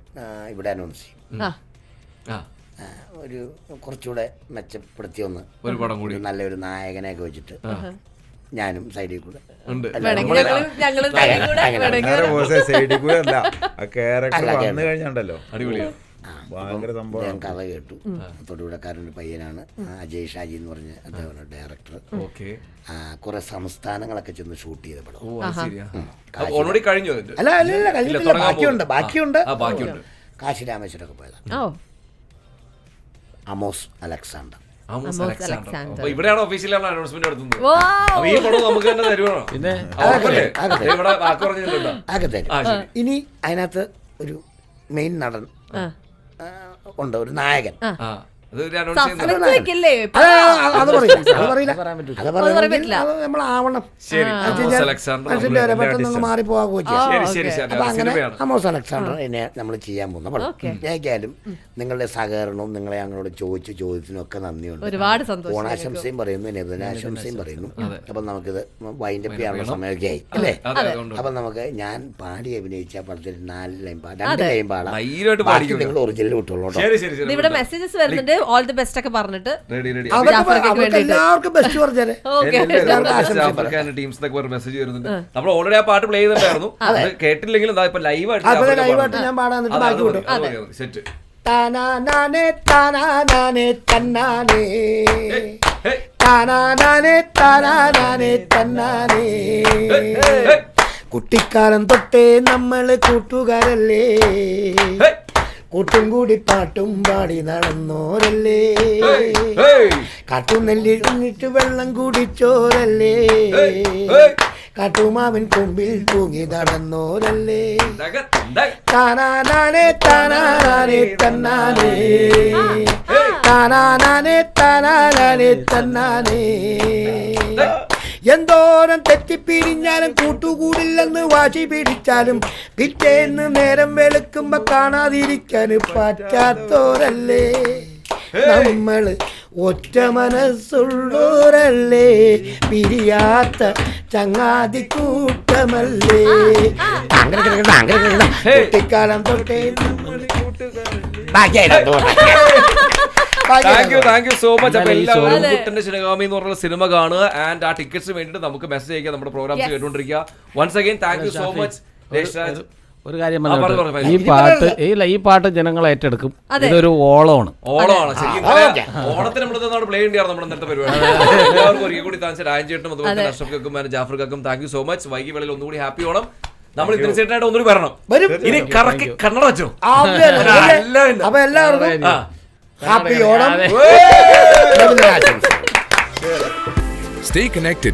ഇവിടെ അനൗൺസ് ചെയ്യും. ഒരു കുറച്ചുകൂടെ മെച്ചപ്പെടുത്തി ഒന്ന് ഒരു പടം കൂടി. നല്ലൊരു നായകനെയൊക്കെ വെച്ചിട്ട്. ഞാനും സൈഡിൽ കൂടെ. ഞാൻ കഥ കേട്ടു. തൊടുപുഴക്കാരന്റെ പയ്യനാണ്. അജയ് ഷാജി എന്ന് പറഞ്ഞ അദ്ദേഹമാണ് ഡയറക്ടർ ഓക്കെ. കുറെ സംസ്ഥാനങ്ങളൊക്കെ ചെന്ന് ഷൂട്ട് ചെയ്ത പടം. കഴിഞ്ഞു അല്ല അല്ല കഴിഞ്ഞിട്ടില്ല. ബാക്കിയുണ്ട് ബാക്കിയുണ്ട്. കാശി രാമേശ്വരമൊക്കെ പോയതാണ്. ഓ. Amos Alexander. Amos Amos Alexander. Alexander. അപ്പൊ ഇവിടെയാണ് ഒഫീഷ്യലാണ് അനൗൺസ്മെന്റ് നടത്തുന്നത് അപ്പൊ ഈ പടം നമുക്ക് തന്നെ തരുവാണോ പിന്നെ ഇവിടെ വാക്ക് പറഞ്ഞിട്ടുണ്ടോ. ഇനി അതിനകത്ത് ഒരു മെയിൻ നടൻ ഉണ്ട് ഒരു നായകൻ. അത് പറയില്ല. ശരി അത് അലക്സാണ്ടർ മനുഷ്യന്റെ നമ്മൾ വരെ പെട്ടെന്ന് മാറിപ്പോകുകയോ ചെയ്യാം. ശരി ശരി ശരി. അപ്പൊ അങ്ങനെ അമോസ് അലക്സാണ്ടർ എന്നെ നമ്മൾ ചെയ്യാൻ പോകുന്ന. പടം. നിങ്ങളുടെ സഹകരണവും നിങ്ങളെ ഞങ്ങളോട് ചോദിച്ചു ചോദ്യത്തിനും ഒക്കെ നന്ദിയുണ്ട്. ഒരുപാട് സന്തോഷം ഓണാശംസയും പറയുന്നു ആശംസയും പറയുന്നു. അപ്പൊ നമുക്കിത് വൈൻഡപ്പ് ചെയ്യാനുള്ള സമയമൊക്കെ ആയി. അല്ലേ? അപ്പൊ നമുക്ക് ഞാൻ പാടി അഭിനയിച്ച പടത്തിൽ നാല് ലൈൻ പാടാം. രണ്ട് ലൈൻ പാടാം. നിങ്ങൾ ഒറിജിനൽ വിട്ടുള്ളൂ ഇവിടെ മെസ്സേജസ് വരുന്നുണ്ട്. ഓൾ ദി ബെസ്റ്റ് ഒക്കെ പറഞ്ഞിട്ട് റെഡി റെഡി. എല്ലാവർക്കും ബെസ്റ്റ് ടീംസ് ഒരു മെസ്സേജ് വരുന്നുണ്ട്. നമ്മൾ ഓൾറെഡി ആ പാട്ട് പ്ലേ ചെയ്തിട്ടുണ്ടായിരുന്നു. അത്. കേട്ടില്ലെങ്കിലും ദാ ഇപ്പൊ ലൈവായിട്ട് ഞാൻ പാടാൻ ബാക്കി വിട്ടു. സെറ്റ് താനാനാനെ താനാനാനെ തന്നാനേ താനാനാനെ താനാനാനെ തന്നാനേ കുട്ടിക്കാലം തൊട്ടേ നമ്മൾ കൂട്ടുകാരല്ലേ? കൂട്ടും കൂടി പാട്ടും പാടി നടന്നോരല്ലേ. കാട്ടുനെല്ലിൽ ഉണ്ണിട്ട് വെള്ളം കുടിച്ചോരല്ലേ. കാട്ടുമാവിൻ കൊമ്പിൽ തൂങ്ങി നടന്നോരല്ലേ. താനാനാനെ താനാനാനെ തന്നാനേ. താനാനാനെ താനാനാനെ തന്നാനേ. എന്തോരം തെറ്റിപ്പിരിഞ്ഞാലും കൂട്ടുകൂടില്ലെന്ന് വാശി പിടിച്ചാലും പിറ്റേന്ന് നേരം വെളുക്കുമ്പോ കാണാതിരിക്കാൻ പറ്റാത്തോരല്ലേ? നമ്മൾ ഒറ്റ മനസ്സുള്ളോരല്ലേ? പിരിയാത്ത ചങ്ങാതി കൂട്ടമല്ലേ? അങ്ങനെ കിടക്കണ്ട, അങ്ങനെ കിടക്കണ്ട. കുട്ടിക്കാലം തൊട്ടേ ബാക്കിയായിരുന്നു. Thank you thank you so much അപ്പൊ ഈ എല്ലാവരും കുട്ടന്റെ ശിനഗാമി എന്ന് പറഞ്ഞ സിനിമ കാണുക. ആൻഡ് ആ ടിക്കറ്റ്സിന് വേണ്ടിയിട്ട് നമുക്ക് മെസ്സേജ് അയക്കുക നമ്മുടെ programmes. കേട്ടുകൊണ്ടിരിക്കുക. Once again thank you so much ഒരു- ഒരു കാര്യം പറഞ്ഞു ഈ. പാട്ട് ഇല്ല ഈ പാട്ട് ജനങ്ങൾ ഏറ്റെടുക്കും. ഇതൊരു ഓളമാണ്. ഓളമാണ്. ഓണത്തിന് നമ്മൾ പ്ലേ നമ്മുടെ ഇന്നത്തെ പരിപാടി. എല്ലാവർക്കും ഒരിക്കൽ കൂടി അതുപോലെ അഷ്റഫ്ക്കും ജാഫർക്കും താങ്ക് യു സോ മച്ച് വൈകി വേളയിൽ ഒന്നുകൂടി ഹാപ്പി ഓണം. നമ്മൾ തീർച്ചയായിട്ടും ചേട്ടനായിട്ട് ഒന്നുകൂടി വരണം. ഇനി കറക്കി കണ്ണട വെച്ചോ. അപ്പൊ എല്ലാവർക്കും ആ. ഹാപ്പി ഓണം അതെ. നബിദിനാശംസകൾ Stay connected